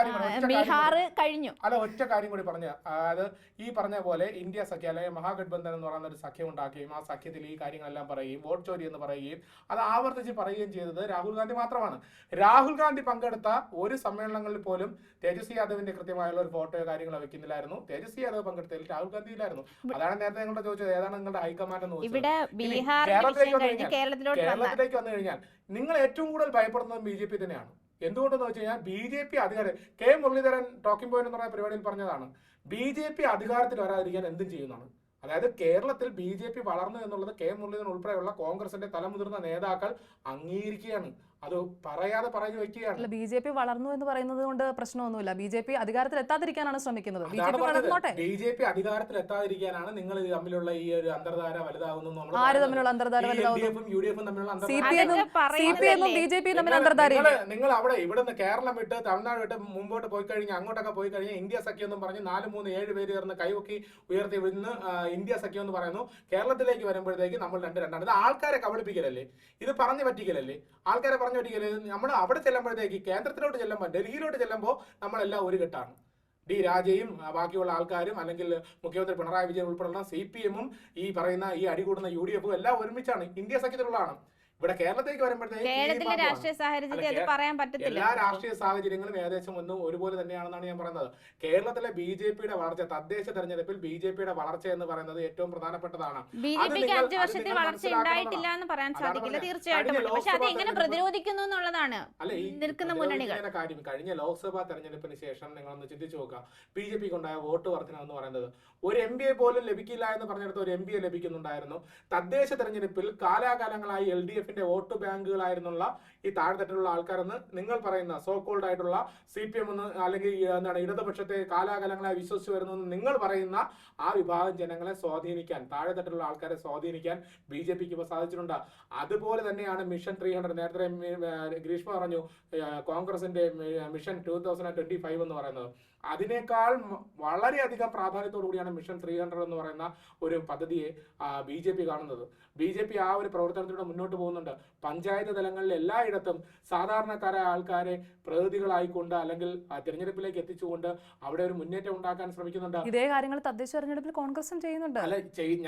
കഴിഞ്ഞു. അല്ല ഒറ്റ കാര്യം കൂടി പറഞ്ഞു. അതായത് ഈ പറഞ്ഞ പോലെ ഇന്ത്യ സഖ്യ അല്ലെങ്കിൽ മഹാഗഡ്ബന്ധൻ എന്ന് പറയുന്ന ഒരു സഖ്യം ഉണ്ടാക്കുകയും ആ സഖ്യത്തിൽ ഈ കാര്യങ്ങളെല്ലാം പറയുകയും വോട്ട് ചോരി എന്ന് പറയുകയും അത് ആവർത്തിച്ച് പറയുകയും ചെയ്തത് രാഹുൽ ഗാന്ധി മാത്രമാണ്. രാഹുൽ ഗാന്ധി പങ്കെടുത്ത ഒരു സമ്മേളനങ്ങളിൽ പോലും തേജസ്വി യാദവിന്റെ കൃത്യമായുള്ള ഒരു ഫോട്ടോയോ കാര്യങ്ങളോ വെക്കുന്നില്ലായിരുന്നു. തേജസ്വി യാദവ് പങ്കെടുത്തതിൽ രാഹുൽ ഗാന്ധി ഇല്ലായിരുന്നു. അതാണ് നേരത്തെ നിങ്ങളുടെ ചോദിച്ചത്. ഏതാണ് നിങ്ങളുടെ ഹൈക്കമാൻഡ് എന്ന് ചോദിച്ചത്? വന്നു കഴിഞ്ഞാൽ കേരളത്തിലേക്ക് വന്നു കഴിഞ്ഞാൽ നിങ്ങൾ ഏറ്റവും കൂടുതൽ ഭയപ്പെടുന്നത് ബി ജെ പി തന്നെയാണ്. എന്തുകൊണ്ടെന്ന് വെച്ച് കഴിഞ്ഞാൽ ബി ജെ പി അധികാരം കെ മുരളീധരൻ ടോക്കിംഗ് പോയിന്റ് എന്ന് പറയുന്ന പരിപാടിയിൽ പറഞ്ഞതാണ് ബി ജെ പി അധികാരത്തിൽ വരാതിരിക്കാൻ എന്തും ചെയ്യുന്നതാണ്. അതായത് കേരളത്തിൽ ബി ജെ പി വളർന്നു എന്നുള്ളത് കെ മുരളീധരൻ ഉൾപ്പെടെയുള്ള കോൺഗ്രസിന്റെ തലമുതിർന്ന നേതാക്കൾ അംഗീകരിക്കുകയാണ്. അത് പറയാതെ പറഞ്ഞു വെക്കുകയാണ്. ബി ജെ പി വളർന്നു എന്ന് പറയുന്നത് കൊണ്ട് പ്രശ്നമൊന്നുമില്ല. ബി ജെ പി അധികാരത്തിൽ എത്താതിരിക്കാനാണ് ശ്രമിക്കുന്നത്. ബി ജെ പി വളർന്നോട്ടെ? ബി ജെ പി അധികാരത്തിൽ എത്താതിരിക്കാനാണ് നിങ്ങൾ തമ്മിലുള്ള ഈ ഒരു അന്തർധാര വലുതാകുന്നു നമ്മൾ ആര് തമ്മിലുള്ള അന്തർധാര വലുതാകുന്നു നിങ്ങൾ അവിടെ ഇവിടുന്ന് കേരളം വിട്ട് തമിഴ്നാട് വിട്ട് മുമ്പോട്ട് പോയി കഴിഞ്ഞാൽ അങ്ങോട്ടൊക്കെ പോയി കഴിഞ്ഞാൽ ഇന്ത്യ സഖ്യം എന്ന് പറഞ്ഞ് നാല് മൂന്ന് ഏഴ് പേര് ചേർന്ന് കൈവക്കി ഉയർത്തി വിന്ന് ഇന്ത്യ സഖ്യം എന്ന് പറയുന്നു. കേരളത്തിലേക്ക് വരുമ്പോഴത്തേക്ക് നമ്മൾ രണ്ട് രണ്ടാണ്. ഇത് ആൾക്കാരെ കബളിപ്പിക്കലല്ലേ? ഇത് പറഞ്ഞു പറ്റിക്കലല്ലേ? ആൾക്കാരെ പറഞ്ഞു പറ്റിക്കലേ നമ്മൾ അവിടെ ചെല്ലുമ്പോഴത്തേക്ക് കേന്ദ്രത്തിലോട്ട് ചെല്ലുമ്പോൾ ഡൽഹിയിലോട്ട് ചെല്ലുമ്പോൾ നമ്മളെല്ലാം ഒരു കെട്ടാണ്. ഡി രാജയും ബാക്കിയുള്ള ആൾക്കാരും അല്ലെങ്കിൽ മുഖ്യമന്ത്രി പിണറായി വിജയൻ ഉൾപ്പെടെയുള്ള സി പി എമ്മും ഈ പറയുന്ന ഈ അടികൂടുന്ന യു ഡി എഫും എല്ലാം ഒരുമിച്ചാണ്. ഇന്ത്യ സഖ്യത്തിലുള്ളതാണ്. ഇവിടെ കേരളത്തിലേക്ക് വരുമ്പോഴത്തേക്ക് കേരളത്തിലെ മാറ്റമാണ്. രാഷ്ട്രീയ സാഹചര്യത്തിൽ അത് പറയാൻ പറ്റത്തില്ല. എല്ലാ രാഷ്ട്രീയ സാഹചര്യങ്ങളും ഏകദേശം ഒന്നും ഒരുപോലെ തന്നെയാണെന്നാണ് ഞാൻ പറയുന്നത്. കേരളത്തിലെ ബി ജെ പിയുടെ വളർച്ച തദ്ദേശ തെരഞ്ഞെടുപ്പിൽ ബി ജെ പിയുടെ വളർച്ച എന്ന് പറയുന്നത് ഏറ്റവും പ്രധാനപ്പെട്ടതാണ്. ബി ജെ പിക്ക് അഞ്ചു വർഷത്തിൽ വളർച്ച ഉണ്ടായിട്ടില്ല എന്ന് പറയാൻ സാധിക്കില്ല തീർച്ചയായിട്ടും. പക്ഷെ അത് എങ്ങനെ പ്രതിരോധിക്കുന്നു എന്നുള്ളതാണ് നിൽക്കുന്ന മുന്നണികൾ. കാര്യം കഴിഞ്ഞ ലോക്സഭാ തെരഞ്ഞെടുപ്പിന് ശേഷം നിങ്ങൾ ഒന്ന് ചിന്തിച്ചു നോക്കുക. ബി ജെ പിക്ക് ഉണ്ടായ വോട്ട് വർധന എന്ന് പറയുന്നത് ഒരു എം ബി എ പോലും ലഭിക്കില്ല എന്ന് പറഞ്ഞിടത്ത് ഒരു എം ബി എ ലഭിക്കുന്നുണ്ടായിരുന്നു. തദ്ദേശ തെരഞ്ഞെടുപ്പിൽ കാലാകാലങ്ങളായി എൽ ഡി എഫിന്റെ വോട്ട് ബാങ്കുകളായിരുന്നുള്ള ഈ താഴെത്തട്ടിലുള്ള ആൾക്കാരെന്ന് നിങ്ങൾ പറയുന്ന സോ കോൾഡ് ആയിട്ടുള്ള സി പി എം എന്ന് അല്ലെങ്കിൽ എന്താണ് ഇടതുപക്ഷത്തെ കാലാകാലങ്ങളായി വിശ്വസിച്ച് വരുന്നു നിങ്ങൾ പറയുന്ന ആ വിഭാഗം ജനങ്ങളെ സ്വാധീനിക്കാൻ താഴെത്തട്ടിലുള്ള ആൾക്കാരെ സ്വാധീനിക്കാൻ ബി ജെ പിക്ക് ഇപ്പോൾ സാധിച്ചിട്ടുണ്ട്. അതുപോലെ തന്നെയാണ് മിഷൻ ത്രീ ഹൺഡ്രഡ് നേരത്തെ ഗ്രീഷ്മ പറഞ്ഞു കോൺഗ്രസിന്റെ mission two thousand twenty five എന്ന് പറയുന്നത്. അതിനേക്കാൾ വളരെയധികം പ്രാധാന്യത്തോടു കൂടിയാണ് മിഷൻ ത്രീ ഹൺഡ്രഡ് എന്ന് പറയുന്ന ഒരു പദ്ധതിയെ ബി ജെ പി കാണുന്നത്. ബി ജെ പി ആ ഒരു പ്രവർത്തനത്തിലൂടെ മുന്നോട്ട് പോകുന്നുണ്ട്. പഞ്ചായത്ത് തലങ്ങളിൽ എല്ലായിടത്തും സാധാരണക്കാരായ ആൾക്കാരെ പ്രതിനിധികളായിക്കൊണ്ട് അല്ലെങ്കിൽ തിരഞ്ഞെടുപ്പിലേക്ക് എത്തിച്ചുകൊണ്ട് അവിടെ ഒരു മുന്നേറ്റം ഉണ്ടാക്കാൻ ശ്രമിക്കുന്നുണ്ട്. ഇതേ കാര്യങ്ങൾ തദ്ദേശ തെരഞ്ഞെടുപ്പിൽ കോൺഗ്രസും ചെയ്യുന്നുണ്ട്. അല്ല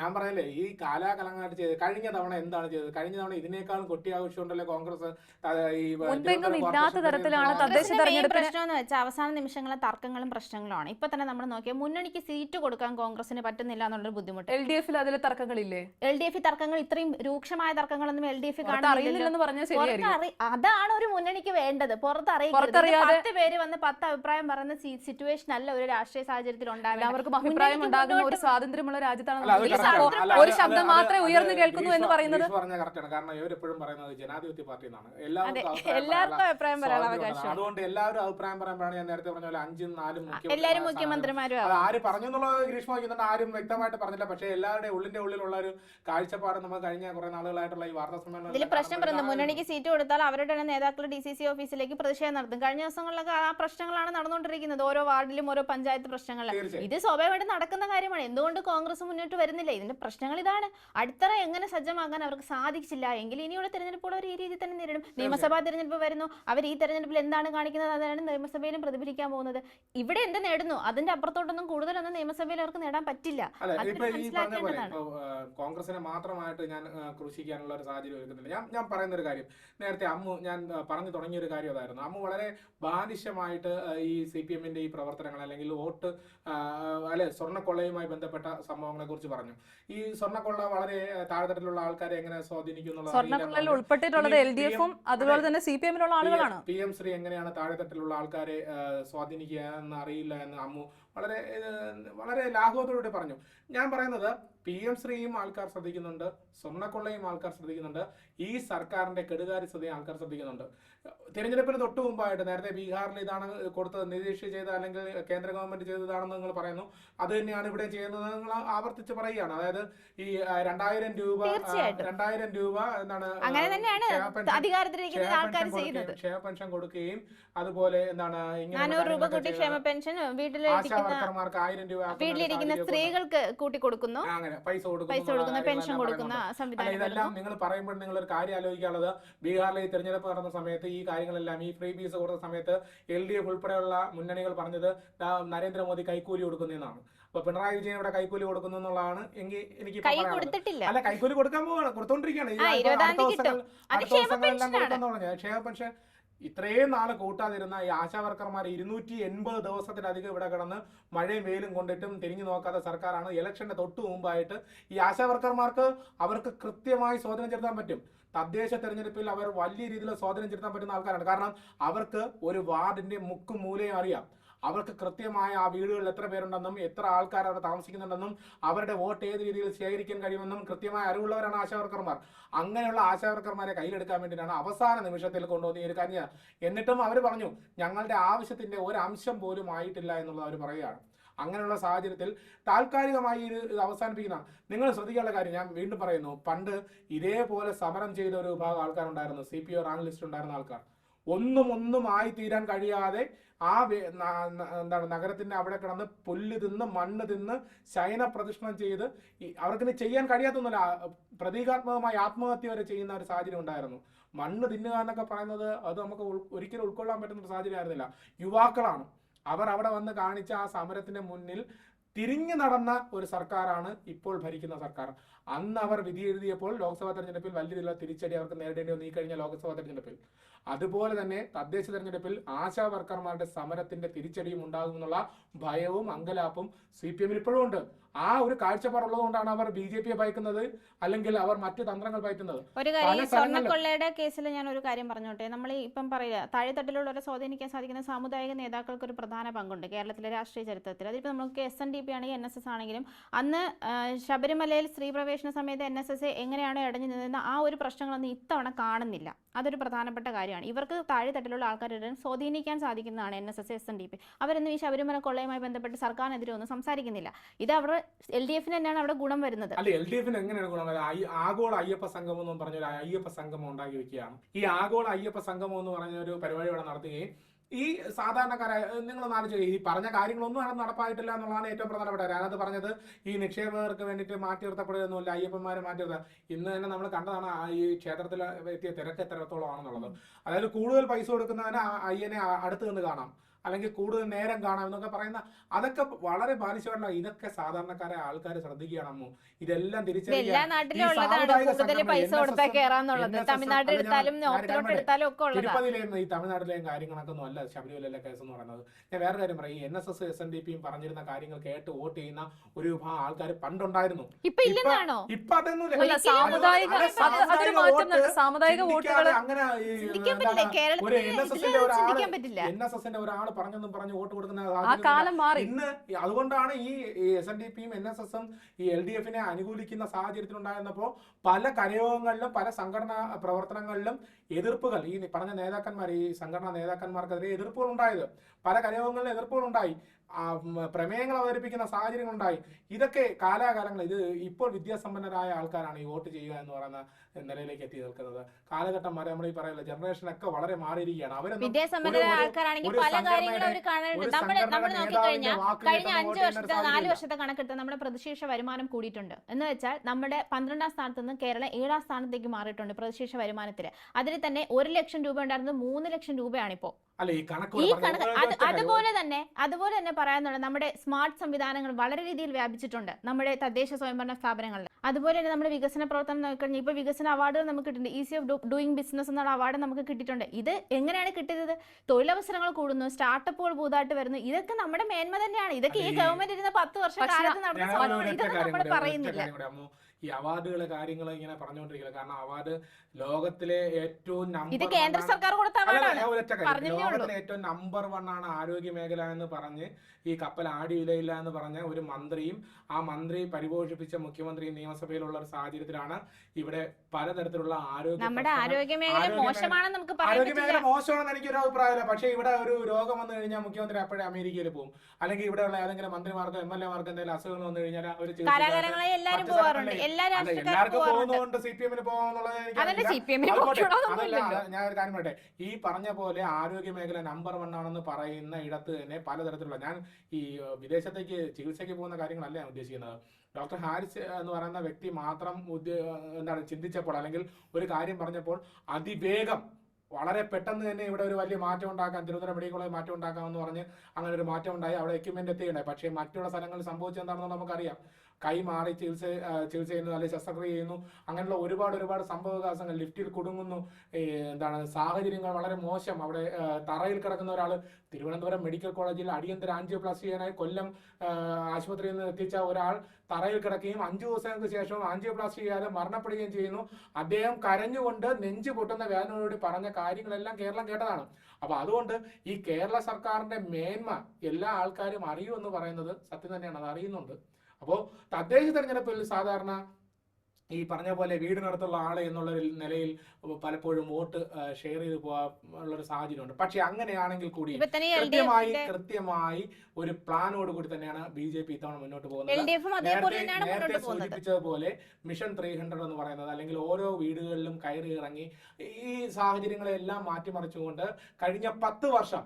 ഞാൻ പറയല്ലേ ഈ കാലാകാലങ്ങളായിട്ട് ചെയ്ത് കഴിഞ്ഞ തവണ എന്താണ് ചെയ്തത്? കഴിഞ്ഞ തവണ ഇതിനേക്കാളും കൊട്ടി ആവശ്യമുണ്ടല്ലേ കോൺഗ്രസ്? ഈ തരത്തിലാണ് തദ്ദേശ പ്രശ്നം എന്ന് വെച്ചാൽ അവസാന നിമിഷങ്ങളെ തർക്കങ്ങളും പ്രശ്നങ്ങളുമാണ്. ഇപ്പൊ തന്നെ നമ്മൾ നോക്കിയാൽ മുന്നണിക്ക് സീറ്റ് കൊടുക്കാൻ കോൺഗ്രസിന് പറ്റുന്നില്ല എന്നുള്ളൊരു ബുദ്ധിമുട്ട്. എൽ ഡി എഫിൽ അതിലെ തർക്കങ്ങളില്ലേ? എൽ ഡി എഫ് തർക്കങ്ങൾ ഇത്രയും രൂക്ഷമായ തർക്കങ്ങളൊന്നും എൽ ഡി എഫ് അതാണ് ഒരു മുന്നണിക്ക് വേണ്ടത്. പുറത്തറിയാതെ- പത്ത് പേര് വന്ന് പത്ത് അഭിപ്രായം പറയുന്ന സിറ്റുവേഷൻ അല്ല ഒരു രാഷ്ട്രീയ സാഹചര്യത്തിൽ എല്ലാവർക്കും അഭിപ്രായം ഉണ്ടാകുന്ന ഒരു സ്വാതന്ത്ര്യമുള്ള രാജ്യത്താണ് ഒരു ശബ്ദം മാത്രമേ ഉയർന്നു കേൾക്കുന്നു എന്ന് പറയുന്നത് കാരണം ഇവരെപ്പോഴും പറയുന്നത് ജനാധിപത്യ പാർട്ടി എന്നാണ്. എല്ലാവർക്കും അഭിപ്രായം അവകാശം അതുകൊണ്ട് എല്ലാവരും അഭിപ്രായം പറയാൻ ഞാൻ നേരത്തെ പറഞ്ഞ പോലെ അഞ്ചും നാലും മുഖ്യമന്ത്രിമാരും ആര് പറഞ്ഞു എന്നുള്ളത് ഗ്രീഷ്മ ആരും വ്യക്തമായിട്ട് പറഞ്ഞില്ല. പക്ഷേ എല്ലാവരുടെയും ഉള്ളിന്റെ ഉള്ളിലുള്ള ഒരു കാഴ്ചപ്പാട് നമ്മൾ കഴിഞ്ഞ കുറെ നാളുകളായിട്ടുള്ള ഈ വാർത്താ സമ്മേളനം ഇതിൽ പ്രശ്നം പറയുന്നത് മുന്നണിക്ക് സീറ്റ് കൊടുത്താൽ അവരുടെ നേതാക്കൾ ഡി സി സി ഓഫീസിലേക്ക് പ്രതിഷേധം നടത്തും. കഴിഞ്ഞ ദിവസങ്ങളിലൊക്കെ ആ പ്രശ്നങ്ങളാണ് നടന്നുകൊണ്ടിരിക്കുന്നത്. ഓരോ വാർഡിലും ഓരോ പഞ്ചായത്ത് പ്രശ്നങ്ങൾ ഇത് സ്വാഭാവികമായിട്ട് നടക്കുന്ന കാര്യമാണ്. എന്തുകൊണ്ട് കോൺഗ്രസ് മുന്നോട്ട് വരുന്നില്ല? ഇതിന്റെ പ്രശ്നങ്ങൾ ഇതാണ്. അടിത്തറ എങ്ങനെ സജ്ജമാക്കാൻ അവർക്ക് സാധിച്ചില്ല? എങ്കിൽ ഇനിയുള്ള തെരഞ്ഞെടുപ്പുകൾ അവർ ഈ രീതിയിൽ തന്നെ നേരിടും. നിയമസഭാ തെരഞ്ഞെടുപ്പ് വരുന്നു. അവർ ഈ തെരഞ്ഞെടുപ്പിൽ എന്താണ് കാണിക്കുന്നത്? അതാണ് നിയമസഭയിലും പ്രതിഫലിക്കാൻ പോകുന്നത്. ഇവിടെ എന്ത് നേടുന്നു? അതിന്റെ അപ്പുറത്തോട്ടൊന്നും കൂടുതലൊന്നും നിയമസഭയിൽ അവർക്ക് നേടാൻ പറ്റില്ല. കോൺഗ്രസിനെ മാത്രമായിട്ട് ഞാൻ ആ, ക്രൂശിക്കാനുള്ള ഒരു സാഹചര്യം ഒരുക്കുന്നില്ല ഞാൻ ഞാൻ പറയുന്ന ഒരു കാര്യം. നേരത്തെ അമ്മു ഞാൻ പറഞ്ഞു തുടങ്ങിയ ഒരു കാര്യം അതായിരുന്നു അമ്മു വളരെ ബാലിശമായിട്ട് ഈ സി പി എമ്മിന്റെ ഈ പ്രവർത്തനങ്ങൾ അല്ലെങ്കിൽ വോട്ട് അല്ലെ സ്വർണക്കൊള്ളയുമായി ബന്ധപ്പെട്ട സംഭവങ്ങളെ കുറിച്ച് പറഞ്ഞു. ഈ സ്വർണക്കൊള്ള വളരെ താഴെത്തട്ടിലുള്ള ആൾക്കാരെ എങ്ങനെ സ്വാധീനിക്കുന്നു എന്നുള്ളത് സ്വർണക്കൊള്ളയിൽ ഉൾപ്പെട്ടിട്ടുള്ളത് ഈ എൽ ഡി എഫും അതുപോലെ തന്നെ സി പി എമ്മിലുള്ള ആളുകളാണ്. പി എം ശ്രീ എങ്ങനെയാണ് താഴെത്തട്ടിലുള്ള ആൾക്കാരെ സ്വാധീനിക്കുക എന്ന് അറിയില്ല എന്ന് അമ്മു വളരെ വളരെ ലാഘവത്തോടുകൂടി പറഞ്ഞു. ഞാൻ പറയുന്നത് പി എം ശ്രീയും ആൾക്കാർ ശ്രദ്ധിക്കുന്നുണ്ട് സ്വർണക്കൊള്ളയും ആൾക്കാർ ശ്രദ്ധിക്കുന്നുണ്ട് ഈ സർക്കാരിന്റെ കെടുകാര്യസ്ഥതയും ആൾക്കാർ ശ്രദ്ധിക്കുന്നുണ്ട്. തിരഞ്ഞെടുപ്പിന് തൊട്ട് മുമ്പായിട്ട് നേരത്തെ ബീഹാറിൽ ഇതാണ് കൊടുത്തത് നിതീഷ് ചെയ്ത അല്ലെങ്കിൽ കേന്ദ്ര ഗവൺമെന്റ് ചെയ്തതാണെന്ന് നിങ്ങൾ പറയുന്നു അത് തന്നെയാണ് ഇവിടെ ചെയ്യുന്നത് നിങ്ങൾ ആവർത്തിച്ച് പറയുകയാണ് അതായത് ഈ രണ്ടായിരം രൂപ. രണ്ടായിരം രൂപ എന്താണ് ക്ഷേമ പെൻഷൻ- കൊടുക്കുകയും- അതുപോലെ എന്താണ് നാനൂറ് രൂപ കാര്യങ്ങളൊക്കെ കൂട്ടി ചെയ്യുന്നത്. ക്ഷേമ പെൻഷൻ ആശാ വീട്ടിലിരിക്കുന്ന ആയിരം രൂപ വീട്ടിലിരിക്കുന്ന സ്ത്രീകൾക്ക് കൂട്ടി കൊടുക്കുന്നു അങ്ങനെ പൈസ കൊടുക്കുന്നു പെൻഷൻ കൊടുക്കുന്ന. ഇതെല്ലാം നിങ്ങൾ പറയുമ്പോൾ നിങ്ങൾ ഒരു കാര്യം ആലോചിക്കാനുള്ളത് ബീഹാറിലെ ഈ തെരഞ്ഞെടുപ്പ് നടന്ന സമയത്ത് ഈ കാര്യങ്ങളെല്ലാം ഈ ഫ്രീ ബീസ് കൊടുത്ത സമയത്ത് എൽ ഡി എഫ് ഉൾപ്പെടെയുള്ള മുന്നണികൾ പറഞ്ഞത് നരേന്ദ്രമോദി കൈക്കൂലി കൊടുക്കുന്നതെന്നാണ് അപ്പൊ പിണറായി വിജയൻ ഇവിടെ കൈക്കൂലി കൊടുക്കുന്നു എന്നുള്ളതാണ് എങ്കിൽ എനിക്ക് അല്ല കൈക്കൂലി കൊടുക്കാൻ പോവാണ്. കൊടുത്തോണ്ടിരിക്കുകയാണ്. ക്ഷേമ പെൻഷൻ ഇത്രയും നാൾ കൂട്ടാതിരുന്ന ഈ ആശാ വർക്കർമാർ ഇരുന്നൂറ്റി എൺപത് ദിവസത്തിലധികം ഇവിടെ കിടന്ന് മഴയും വെയിലും കൊണ്ടിട്ടും തിരിഞ്ഞു നോക്കാത്ത സർക്കാരാണ്. ഇലക്ഷന്റെ തൊട്ട് മുമ്പായിട്ട് ഈ ആശാ വർക്കർമാർക്ക് അവർക്ക് കൃത്യമായി സ്വാധീനം ചെലുത്താൻ പറ്റും. തദ്ദേശ തെരഞ്ഞെടുപ്പിൽ അവർ വലിയ രീതിയിൽ സ്വാധീനം ചെലുത്താൻ പറ്റുന്ന ആൾക്കാരാണ്. കാരണം അവർക്ക് ഒരു വാർഡിന്റെ മുക്കും മൂലയും അറിയാം. അവർക്ക് കൃത്യമായ ആ വീടുകളിൽ എത്ര പേരുണ്ടെന്നും എത്ര ആൾക്കാർ അവിടെ താമസിക്കുന്നുണ്ടെന്നും അവരുടെ വോട്ട് ഏത് രീതിയിൽ ശേഖരിക്കാൻ കഴിയുമെന്നും കൃത്യമായ അറിവുള്ളവരാണ് ആശാവർക്കർമാർ. അങ്ങനെയുള്ള ആശാവർക്കർമാരെ കയ്യിലെടുക്കാൻ വേണ്ടിയിട്ടാണ് അവസാന നിമിഷത്തിൽ കൊണ്ടുവന്ന ഒരു കാര്യം എന്നിട്ടും അവർ പറഞ്ഞു ഞങ്ങളുടെ ആവശ്യത്തിന്റെ ഒരു അംശം പോലും ആയിട്ടില്ല എന്നുള്ളത് അവർ പറയുകയാണ്. അങ്ങനെയുള്ള സാഹചര്യത്തിൽ താൽക്കാലികമായി ഇത് അവസാനിപ്പിക്കുന്ന നിങ്ങൾ ശ്രദ്ധിക്കേണ്ട കാര്യം ഞാൻ വീണ്ടും പറയുന്നു. പണ്ട് ഇതേപോലെ സമരം ചെയ്ത ഒരു വിഭാഗം ആൾക്കാരുണ്ടായിരുന്നു. C P O rank list ഉണ്ടായിരുന്ന ആൾക്കാർ. ഒന്നും ഒന്നും ആയി തീരാൻ കഴിയാതെ ആ എന്താണ് നഗരത്തിന്റെ അവിടെ കിടന്ന് പുല്ല് തിന്ന് മണ്ണ് തിന്ന് ശയന പ്രദക്ഷിണം ചെയ്ത് അവർക്ക് അവർക്കിനി ചെയ്യാൻ കഴിയാത്തൊന്നുമില്ല. പ്രതീകാത്മകമായി ആത്മഹത്യ വരെ ചെയ്യുന്ന ഒരു സാഹചര്യം ഉണ്ടായിരുന്നു. മണ്ണ് തിന്നുക എന്നൊക്കെ പറയുന്നത് അത് നമുക്ക് ഒരിക്കലും ഉൾക്കൊള്ളാൻ പറ്റുന്ന ഒരു സാഹചര്യം ആയിരുന്നില്ല. യുവാക്കളാണ്. അവർ അവിടെ വന്ന് കാണിച്ച ആ സമരത്തിന് മുന്നിൽ തിരിഞ്ഞു നടന്ന ഒരു സർക്കാരാണ് ഇപ്പോൾ ഭരിക്കുന്ന സർക്കാർ. അന്ന് അവർ വിധി എഴുതിയപ്പോൾ ലോക്സഭാ തെരഞ്ഞെടുപ്പിൽ വലിയ രീതിയിലുള്ള തിരിച്ചടി അവർക്ക് നേരിടേണ്ടി വന്നു. ഈ കഴിഞ്ഞ ലോക്സഭാ തെരഞ്ഞെടുപ്പിൽ. അതുപോലെ തന്നെ തദ്ദേശ തെരഞ്ഞെടുപ്പിൽ ആശാ വർക്കർമാരുടെ സമരത്തിന്റെ തിരിച്ചടിയും ഉണ്ടാകുമെന്നുള്ള ഭയവും അങ്കലാപ്പും സി പി എമ്മിൽ ഇപ്പോഴും ഉണ്ട്. ആ ഒരു കാഴ്ചപ്പാടുള്ളത് കൊണ്ടാണ് അവർ ബി ജെ പിയെ ഭയക്കുന്നത് അല്ലെങ്കിൽ അവർ മറ്റു തന്ത്രങ്ങൾ ഭയക്കുന്നത്. ഒരു കാര്യം സ്വർണക്കൊള്ളയുടെ കേസിൽ ഞാൻ ഒരു കാര്യം പറഞ്ഞോട്ടെ? നമ്മൾ ഇപ്പം പറയുക താഴെത്തട്ടിലുള്ളവരെ സ്വാധീനിക്കാൻ സാധിക്കുന്ന സാമുദായിക നേതാക്കൾക്ക് ഒരു പ്രധാന പങ്കുണ്ട് കേരളത്തിലെ രാഷ്ട്രീയ ചരിത്രത്തിൽ. അതിപ്പോൾ നമുക്ക് എസ് എൻ ഡി പി ആണെങ്കിൽ എൻ എസ് എസ് ആണെങ്കിലും അന്ന് ശബരിമലയിൽ സ്ത്രീ പ്രവേശന സമയത്ത് എൻ എസ് എസ് എങ്ങനെയാണോ ഇടഞ്ഞു നിന്നത് ആ ഒരു പ്രശ്നങ്ങളൊന്നും ഇത്തവണ കാണുന്നില്ല. അതൊരു പ്രധാനപ്പെട്ട കാര്യമാണ്. ഇവർക്ക് താഴെത്തട്ടിലുള്ള ആൾക്കാരെ സ്വാധീനിക്കാൻ സാധിക്കുന്നതാണ് N S S S N D P. അവരൊന്നും ഈ ശബരിമല കൊള്ളയുമായി ബന്ധപ്പെട്ട് സർക്കാരിനെതിരെ ഒന്നും സംസാരിക്കുന്നില്ല. ഇത് അവർ എൽ ഡി എഫിന് തന്നെയാണ് അവിടെ ഗുണം വരുന്നത്. അല്ല എൽ ഡി എഫിന് എങ്ങനെയാണ് ഗുണം വരുന്നത്? ആഗോള അയ്യപ്പ സംഗമം എന്ന് പറഞ്ഞ ഒരു അയ്യപ്പ സംഗമം ഉണ്ടാക്കി വെക്കുകയാണ്. ഈ ആഗോള അയ്യപ്പ സംഗമം എന്ന് പറഞ്ഞ ഒരു പരിപാടി ഇവിടെ നടത്തുകയും ഈ സാധാരണക്കാരായ നിങ്ങളൊന്ന് ആലോചിക്കുക ഈ പറഞ്ഞ കാര്യങ്ങളൊന്നും അവിടെ നടപ്പായിട്ടില്ല എന്നുള്ളതാണ് ഏറ്റവും പ്രധാനപ്പെട്ട അതിനകത്ത് പറഞ്ഞത് ഈ നിക്ഷേപകർക്ക് വേണ്ടിയിട്ട് മാറ്റി നിർത്തപ്പെടുകയൊന്നുമില്ല അയ്യപ്പന്മാരെ മാറ്റി നിർത്തുക ഇന്ന് തന്നെ നമ്മൾ കണ്ടതാണ് ഈ ക്ഷേത്രത്തിൽ എത്തിയ തിരക്ക് എത്രത്തോളം ആണെന്നുള്ളത് അതായത് കൂടുതൽ പൈസ കൊടുക്കുന്നതിന് അയ്യനെ അടുത്ത് നിന്ന് കാണാം. അല്ലെങ്കിൽ കൂടുതൽ നേരം കാണാം എന്നൊക്കെ പറയുന്ന അതൊക്കെ വളരെ ബാലിശമല്ല ഇതൊക്കെ സാധാരണക്കാരെ ആൾക്കാർ ശ്രദ്ധിക്കണം ഇതെല്ലാം തിരിച്ചറിയാം ഈ തമിഴ്നാട്ടിലെയും കാര്യങ്ങളൊക്കെ അല്ല ശബരിമലയിലെ കേസ് എന്ന് പറയുന്നത്. ഞാൻ വേറെ കാര്യം പറയും. N S S S N D പിയും പറഞ്ഞിരുന്ന കാര്യങ്ങൾ കേട്ട് വോട്ട് ചെയ്യുന്ന ഒരു വിഭാഗം ആൾക്കാർ പണ്ടുണ്ടായിരുന്നു. ഇപ്പൊ സാമുദായിക അങ്ങനെ ഒരു എസ് എസിന്റെ എൻ എസ് എസിന്റെ ഒരാൾ പറഞ്ഞെന്നും പറഞ്ഞ് വോട്ട് കൊടുക്കുന്ന ഇന്ന് അതുകൊണ്ടാണ് ഈ എസ് എൻ ഡി പിയും എൻ എസ് എസും ഈ എൽ ഡി എഫിനെ അനുകൂലിക്കുന്ന സാഹചര്യത്തിലുണ്ടായിരുന്നപ്പോൾ പല കരയോഗങ്ങളിലും പല സംഘടനാ പ്രവർത്തനങ്ങളിലും എതിർപ്പുകൾ ഈ പറഞ്ഞ നേതാക്കന്മാർ ഈ സംഘടനാ നേതാക്കന്മാർക്കെതിരെ എതിർപ്പുകൾ ഉണ്ടായത് പല കരയോഗങ്ങളിലും എതിർപ്പുകൾ ഉണ്ടായി പ്രമേയങ്ങൾ അവതരിപ്പിക്കുന്ന സാഹചര്യങ്ങൾ ഉണ്ടായി ഇതൊക്കെ കാലാകാലങ്ങൾ ഇത് ഇപ്പോൾ വിദ്യാസമ്പന്നരായ ആൾക്കാരാണ് ഈ വോട്ട് ചെയ്യുക എന്ന് പറയുന്ന നിലയിലേക്ക് എത്തി നിൽക്കുന്നത്. കാലഘട്ടം വരെ നമ്മൾ ഈ പറയുന്നത് ജനറേഷനൊക്കെ വളരെ മാറിയിരിക്കുകയാണ്. കഴിഞ്ഞ അഞ്ച് വർഷത്തെ നാല് വർഷത്തെ കണക്കെടുത്ത് നമ്മുടെ പ്രതിശീർഷ വരുമാനം കൂടിയിട്ടുണ്ട്. എന്ന് വെച്ചാൽ നമ്മുടെ പന്ത്രണ്ടാം സ്ഥാനത്ത് നിന്ന് കേരളം ഏഴാം സ്ഥാനത്തേക്ക് മാറിയിട്ടുണ്ട് പ്രതിശീർഷ വരുമാനത്തിൽ അതിൽ തന്നെ ഒരു ലക്ഷം രൂപ ഉണ്ടായിരുന്നത് മൂന്ന് ലക്ഷം രൂപയാണിപ്പോൾ അല്ല ഈ കണക്ക് ഈ കണക്ക് അത് അതുപോലെ തന്നെ അതുപോലെ തന്നെ പറയാനുള്ളത് നമ്മുടെ സ്മാർട്ട് സംവിധാനങ്ങൾ വളരെ രീതിയിൽ വ്യാപിച്ചിട്ടുണ്ട് നമ്മുടെ തദ്ദേശ സ്വയംഭരണ സ്ഥാപനങ്ങളിൽ. അതുപോലെ തന്നെ നമ്മുടെ വികസന പ്രവർത്തനം നോക്കിക്കഴിഞ്ഞാൽ ഇപ്പോൾ വികസന അവാർഡുകൾ നമുക്ക് കിട്ടുന്നുണ്ട് ഈസി ഓഫ് ഡൂയിങ് ബിസിനസ് എന്നുള്ള അവാർഡ് നമുക്ക് കിട്ടിയിട്ടുണ്ട്. ഇത് എങ്ങനെയാണ് കിട്ടിയത്? തൊഴിലവസരങ്ങൾ കൂടുന്നു സ്റ്റാർട്ടപ്പുകൾ പുതുതായിട്ട് വരുന്നു. ഇതൊക്കെ നമ്മുടെ മേന്മ തന്നെയാണ്. ഇതൊക്കെ ഈ ഗവൺമെന്റ് ഇരുന്ന പത്ത് വർഷം കാലത്ത് നടന്ന സംഭവമാണ്. ഇതൊന്നും നമ്മൾ പറയുന്നില്ല. ഈ അവാർഡുകളെ കാര്യങ്ങൾ ഇങ്ങനെ പറഞ്ഞുകൊണ്ടിരിക്കുന്നത് കാരണം അവാർഡ് ലോകത്തിലെ ഏറ്റവും നമ്പർ കേന്ദ്ര സർക്കാർ ഒരൊറ്റ കാര്യം ലോകത്തിലെ ഏറ്റവും നമ്പർ വൺ ആണ് ആരോഗ്യ മേഖല എന്ന് പറഞ്ഞ് ഈ കപ്പൽ ആടിയിലയില്ല എന്ന് പറഞ്ഞ ഒരു മന്ത്രിയും ആ മന്ത്രി പരിപോഷിപ്പിച്ച മുഖ്യമന്ത്രിയും നിയമസഭയിലുള്ള ഒരു സാഹചര്യത്തിലാണ് ഇവിടെ പലതരത്തിലുള്ള ആരോഗ്യ നമ്മുടെ ആരോഗ്യ മേഖല മോശമാണെന്ന് നമുക്ക് ആരോഗ്യ മേഖല മോശമാണെന്ന് എനിക്കൊരു അഭിപ്രായമില്ല. പക്ഷേ ഇവിടെ ഒരു രോഗം വന്നു കഴിഞ്ഞാൽ മുഖ്യമന്ത്രി അപ്പോഴേ അമേരിക്കയിൽ പോകും. അല്ലെങ്കിൽ ഇവിടെയുള്ള ഏതെങ്കിലും മന്ത്രിമാർക്കോ എം എൽ എമാർക്കോ എന്തെങ്കിലും അസുഖങ്ങൾ വന്നു കഴിഞ്ഞാൽ അവർ എല്ലാ എല്ലാവർക്കും പോകുന്നതുകൊണ്ട് സി പി എമ്മിന് അതല്ല ഞാൻ ഒരു കാര്യം പറയട്ടെ. ഈ പറഞ്ഞ പോലെ ആരോഗ്യ മേഖല നമ്പർ വൺ ആണെന്ന് പറയുന്ന ഇടത്ത് തന്നെ പലതരത്തിലുള്ള ഞാൻ ഈ വിദേശത്തേക്ക് ചികിത്സയ്ക്ക് പോകുന്ന കാര്യങ്ങളല്ല ഞാൻ ഉദ്ദേശിക്കുന്നത്. ഡോക്ടർ ഹാരിസ് എന്ന് പറയുന്ന വ്യക്തി മാത്രം എന്താണ് ചിന്തിച്ചപ്പോൾ അല്ലെങ്കിൽ ഒരു കാര്യം പറഞ്ഞപ്പോൾ അതിവേഗം വളരെ പെട്ടെന്ന് തന്നെ ഇവിടെ ഒരു വലിയ മാറ്റം ഉണ്ടാക്കാം തിരുവനന്തപുരം മെഡിക്കൽ കോളേജ് മാറ്റം ഉണ്ടാക്കാം എന്ന് പറഞ്ഞ് അങ്ങനെ ഒരു മാറ്റം ഉണ്ടായി. അവിടെ എക്യുപ്മെന്റ് എത്തിയിട്ടുണ്ടായി പക്ഷേ മറ്റുള്ള സ്ഥലങ്ങളിൽ സംഭവിച്ചെന്താണെന്ന് നമുക്കറിയാം. കൈ മാറി ചികിത്സ ചികിത്സ ചെയ്യുന്നു അല്ലെങ്കിൽ ശസ്ത്രക്രിയ ചെയ്യുന്നു. അങ്ങനെയുള്ള ഒരുപാട് ഒരുപാട് സംഭവവികാസങ്ങൾ ലിഫ്റ്റിൽ കുടുങ്ങുന്നു. എന്താണ് സാഹചര്യങ്ങൾ വളരെ മോശം. അവിടെ തറയിൽ കിടക്കുന്ന ഒരാൾ തിരുവനന്തപുരം മെഡിക്കൽ കോളേജിൽ അടിയന്തര ആൻജിയോപ്ലാസ്റ്റി ചെയ്യാനായി കൊല്ലം ആശുപത്രിയിൽ നിന്ന് എത്തിച്ച ഒരാൾ തറയിൽ കിടക്കുകയും അഞ്ചു ദിവസങ്ങൾക്ക് ശേഷം ആൻജിയോപ്ലാസ്റ്റി ചെയ്യാതെ മരണപ്പെടുകയും ചെയ്യുന്നു. അദ്ദേഹം കരഞ്ഞുകൊണ്ട് നെഞ്ചു പൊട്ടുന്ന വേദനയോട് പറഞ്ഞ കാര്യങ്ങളെല്ലാം കേരളം കേട്ടതാണ്. അപ്പൊ അതുകൊണ്ട് ഈ കേരള സർക്കാരിന്റെ മേന്മ എല്ലാ ആൾക്കാരും അറിയൂ എന്ന് പറയുന്നത് സത്യം തന്നെയാണ്. അത് അറിയുന്നുണ്ട്. അപ്പോൾ തദ്ദേശ തെരഞ്ഞെടുപ്പിൽ സാധാരണ ഈ പറഞ്ഞ പോലെ വീടിനടുത്തുള്ള ആൾ എന്നുള്ള നിലയിൽ പലപ്പോഴും വോട്ട് ഷെയർ ചെയ്ത് പോകാനുള്ള ഒരു സാഹചര്യമുണ്ട്. പക്ഷെ അങ്ങനെയാണെങ്കിൽ കൂടി കൃത്യമായി കൃത്യമായി ഒരു പ്ലാനോട് കൂടി തന്നെയാണ് ബി ജെ പി ഇത്തവണ മുന്നോട്ട് പോകുന്നത്. നേരത്തെ തന്നെയാണ് മുന്നോട്ട് പോകുന്നത്. സൂചിപ്പിച്ചതുപോലെ മിഷൻ ത്രീ ഹൺഡ്രഡ് എന്ന് പറയുന്നത് അല്ലെങ്കിൽ ഓരോ വീടുകളിലും കയറി ഇറങ്ങി ഈ സാഹചര്യങ്ങളെല്ലാം മാറ്റിമറിച്ചുകൊണ്ട് കഴിഞ്ഞ പത്ത് വർഷം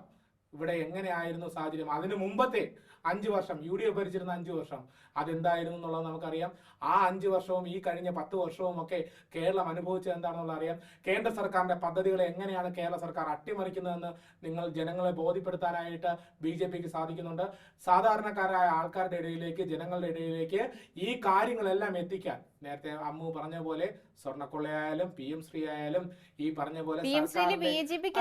ഇവിടെ എങ്ങനെയായിരുന്നു സാഹചര്യം? അതിനു മുമ്പത്തെ അഞ്ച് വർഷം യു ഡി എഫ് ഭരിച്ചിരുന്ന അഞ്ച് വർഷം. അതെന്തായിരുന്നു എന്നുള്ളത് നമുക്കറിയാം. ആ അഞ്ച് വർഷവും ഈ കഴിഞ്ഞ പത്ത് വർഷവും ഒക്കെ കേരളം അനുഭവിച്ചത് എന്താണെന്നുള്ളത് അറിയാം. കേന്ദ്ര സർക്കാരിന്റെ പദ്ധതികളെ എങ്ങനെയാണ് കേരള സർക്കാർ അട്ടിമറിക്കുന്നതെന്ന് നിങ്ങൾ ജനങ്ങളെ ബോധ്യപ്പെടുത്താനായിട്ട് ബി ജെ പിക്ക് സാധിക്കുന്നുണ്ട്. സാധാരണക്കാരായ ആൾക്കാരുടെ ഇടയിലേക്ക് ജനങ്ങളുടെ ഇടയിലേക്ക് ഈ കാര്യങ്ങളെല്ലാം എത്തിക്കാൻ നേരത്തെ അമ്മു പറഞ്ഞ പോലെ സ്വർണക്കൊള്ളയായാലും പി എം ശ്രീ ആയാലും ഈ പറഞ്ഞ പോലെ എം പി എം ശ്രീയിൽ ബി ജെ പിക്ക്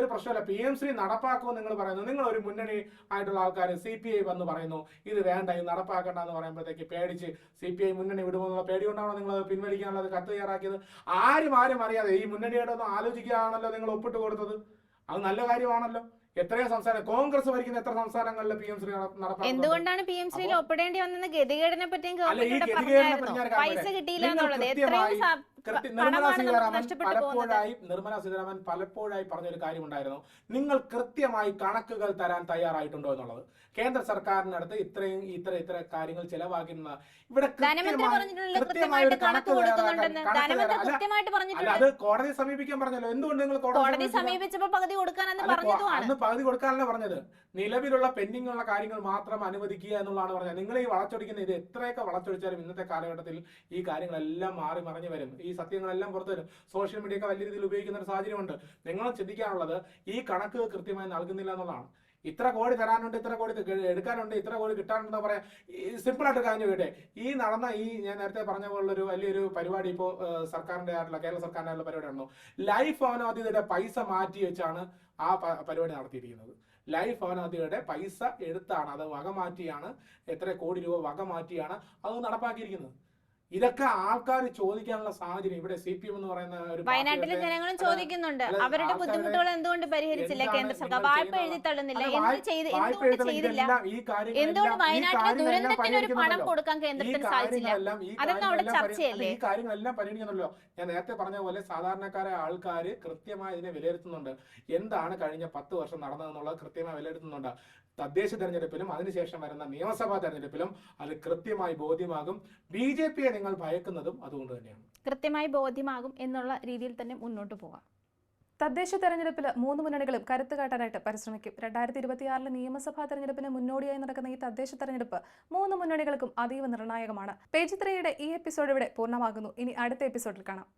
ഒരു പ്രശ്നമല്ല. പി എം ശ്രീ നടപ്പാക്കുമെന്ന് നിങ്ങൾ പറയുന്നു. നിങ്ങൾ ഒരു മുന്നണി ആയിട്ടുള്ള ആൾക്കാർ സി പി ഐ വന്ന് പറയുന്നു ഇത് വേണ്ട ഇത് നടപ്പാക്കണ്ട എന്ന് പറയുമ്പോഴത്തേക്ക് പേടിച്ച് സി പി ഐ മുന്നണി വിടുമെന്നുള്ള പേടി കൊണ്ടാണോ നിങ്ങൾ പിൻവലിക്കാനുള്ളത് കത്ത് തയ്യാറാക്കിയത്? ആരും ആരും അറിയാതെ ഈ മുന്നണിയുടെ ഒന്നും ആലോചിക്കുകയാണല്ലോ നിങ്ങൾ ഒപ്പിട്ട് കൊടുത്തത്. അത് നല്ല കാര്യമാണല്ലോ. എത്രയോ സംസ്ഥാനം കോൺഗ്രസ് ഭരിക്കുന്ന എത്ര സംസ്ഥാനങ്ങളിൽ പി എം ശ്രീ എന്തുകൊണ്ടാണ് പി എം ശ്രീയിൽ ഒപ്പിടേണ്ടി വന്നെന്ന് ഗതികേടിനെ പറ്റിയും പൈസ. കിട്ടിയില്ല എന്നുള്ളത്. എത്രയോ നിർമ്മല സീതാരാമൻ പലപ്പോഴായി നിർമ്മല സീതാരാമൻ പലപ്പോഴായി പറഞ്ഞൊരു കാര്യമുണ്ടായിരുന്നു. നിങ്ങൾ കൃത്യമായി കണക്കുകൾ തരാൻ തയ്യാറായിട്ടുണ്ടോ എന്നുള്ളത്. കേന്ദ്ര സർക്കാരിനടുത്ത് ഇത്രയും ഇത്ര ഇത്ര കാര്യങ്ങൾ ചെലവാക്കുന്ന ഇവിടെ കൃത്യമായി- ഒരു കണക്ക് അല്ല, അത് കോടതിയെ സമീപിക്കാൻ പറഞ്ഞല്ലോ. എന്തുകൊണ്ട് നിങ്ങൾ കോടതി സമീപിച്ചപ്പോൾ പകുതി അന്ന് പകുതി കൊടുക്കാനല്ല പറഞ്ഞത്. നിലവിലുള്ള പെൻഡിംഗ് ഉള്ള കാര്യങ്ങൾ മാത്രം അനുവദിക്കുക എന്നുള്ളതാണ് പറഞ്ഞത്. നിങ്ങൾ ഈ വളച്ചൊടിക്കുന്ന ഇത് എത്രയൊക്കെ വളച്ചൊടിച്ചാലും ഇന്നത്തെ കാലഘട്ടത്തിൽ ഈ കാര്യങ്ങളെല്ലാം മാറി മറിഞ്ഞു വരും. ഈ സത്യങ്ങളെല്ലാം പുറത്തു വരും. സോഷ്യൽ മീഡിയ ഒക്കെ വലിയ രീതിയിൽ ഉപയോഗിക്കുന്ന ഒരു സാഹചര്യമുണ്ട്. നിങ്ങൾ ചിന്തിക്കാനുള്ളത് ഈ കണക്ക് കൃത്യമായി നൽകുന്നില്ല എന്നുള്ളതാണ്. ഇത്ര കോടി തരാനുണ്ട് ഇത്ര കോടി എടുക്കാനുണ്ട് ഇത്ര കോടി കിട്ടാനുണ്ടെന്ന് പറയാം സിമ്പിൾ ആയിട്ട് കാര്യം കേട്ടെ ഈ നടന്ന ഈ ഞാൻ നേരത്തെ പറഞ്ഞ പോലുള്ളൊരു വലിയൊരു പരിപാടി ഇപ്പോൾ സർക്കാരിന്റെ ആയിട്ടുള്ള കേരള സർക്കാരിന്റെ ആയിട്ടുള്ള പരിപാടി ആണല്ലോ ലൈഫ് ഭവനാധിയുടെ പൈസ മാറ്റി വെച്ചാണ് ആ പരിപാടി നടത്തിയിരിക്കുന്നത്. ലൈഫ് ഭവനാധിയുടെ പൈസ എടുത്താണ് അത് വക മാറ്റിയാണ് എത്ര കോടി രൂപ വക മാറ്റിയാണ് അത് നടപ്പാക്കിയിരിക്കുന്നത്. ഇതൊക്കെ ആൾക്കാർ ചോദിക്കാനുള്ള സാഹചര്യം. ഇവിടെ സി പി എം എന്ന് പറയുന്ന ഒരു വയനാട്ടിലെ ജനങ്ങളും ചോദിക്കുന്നുണ്ട്. അവരുടെ ബുദ്ധിമുട്ടുകൾ എന്തുകൊണ്ട് പരിഹരിച്ചില്ല? കേന്ദ്ര സർക്കാർ വായ്പ എഴുതി തള്ളുന്നില്ല എന്തുകൊണ്ട് വയനാട്ടിലെ ദുരന്തത്തിന് ഒരു പണം കൊടുക്കാൻ കേന്ദ്രത്തിന് സാധിച്ചില്ല. അതൊന്നും അവിടെ ചർച്ചയല്ലേ? ഈ കാര്യങ്ങളെല്ലാം പരിഗണിക്കുന്നുണ്ടല്ലോ. ഞാൻ നേരത്തെ പറഞ്ഞ പോലെ സാധാരണക്കാരെ ആൾക്കാർ കൃത്യമായി ഇതിനെ വിലയിരുത്തുന്നുണ്ട്. എന്താണ് കഴിഞ്ഞ പത്ത് വർഷം നടന്നതെന്നുള്ളത് കൃത്യമായി വിലയിരുത്തുന്നുണ്ട്. തദ്ദേശ തെരഞ്ഞെടുപ്പിലും അതിനുശേഷം വരുന്ന നിയമസഭാ തെരഞ്ഞെടുപ്പിലും അത് കൃത്യമായി ബോധ്യമാകും. ബി ജെ പിയെ നിങ്ങൾ ഭയക്കുന്നതും അതുകൊണ്ട് തന്നെയാണ്. കൃത്യമായി ബോധ്യമാകും എന്നുള്ള രീതിയിൽ തന്നെ മുന്നോട്ട് പോകാം. തദ്ദേശ തെരഞ്ഞെടുപ്പിൽ മൂന്ന് മുന്നണികളും കരുത്ത് കാട്ടാനായിട്ട് പരിശ്രമിക്കും. രണ്ടായിരത്തി ഇരുപത്തിയാറിലെ നിയമസഭാ തെരഞ്ഞെടുപ്പിന് മുന്നോടിയായി നടക്കുന്ന ഈ തദ്ദേശ തെരഞ്ഞെടുപ്പ് മൂന്ന് മുന്നണികൾക്കും അതീവ നിർണായകമാണ്. പേജ് ത്രീയുടെ ഈ എപ്പിസോഡ് ഇവിടെ പൂർണമാകുന്നു. ഇനി അടുത്ത എപ്പിസോഡിൽ കാണാം.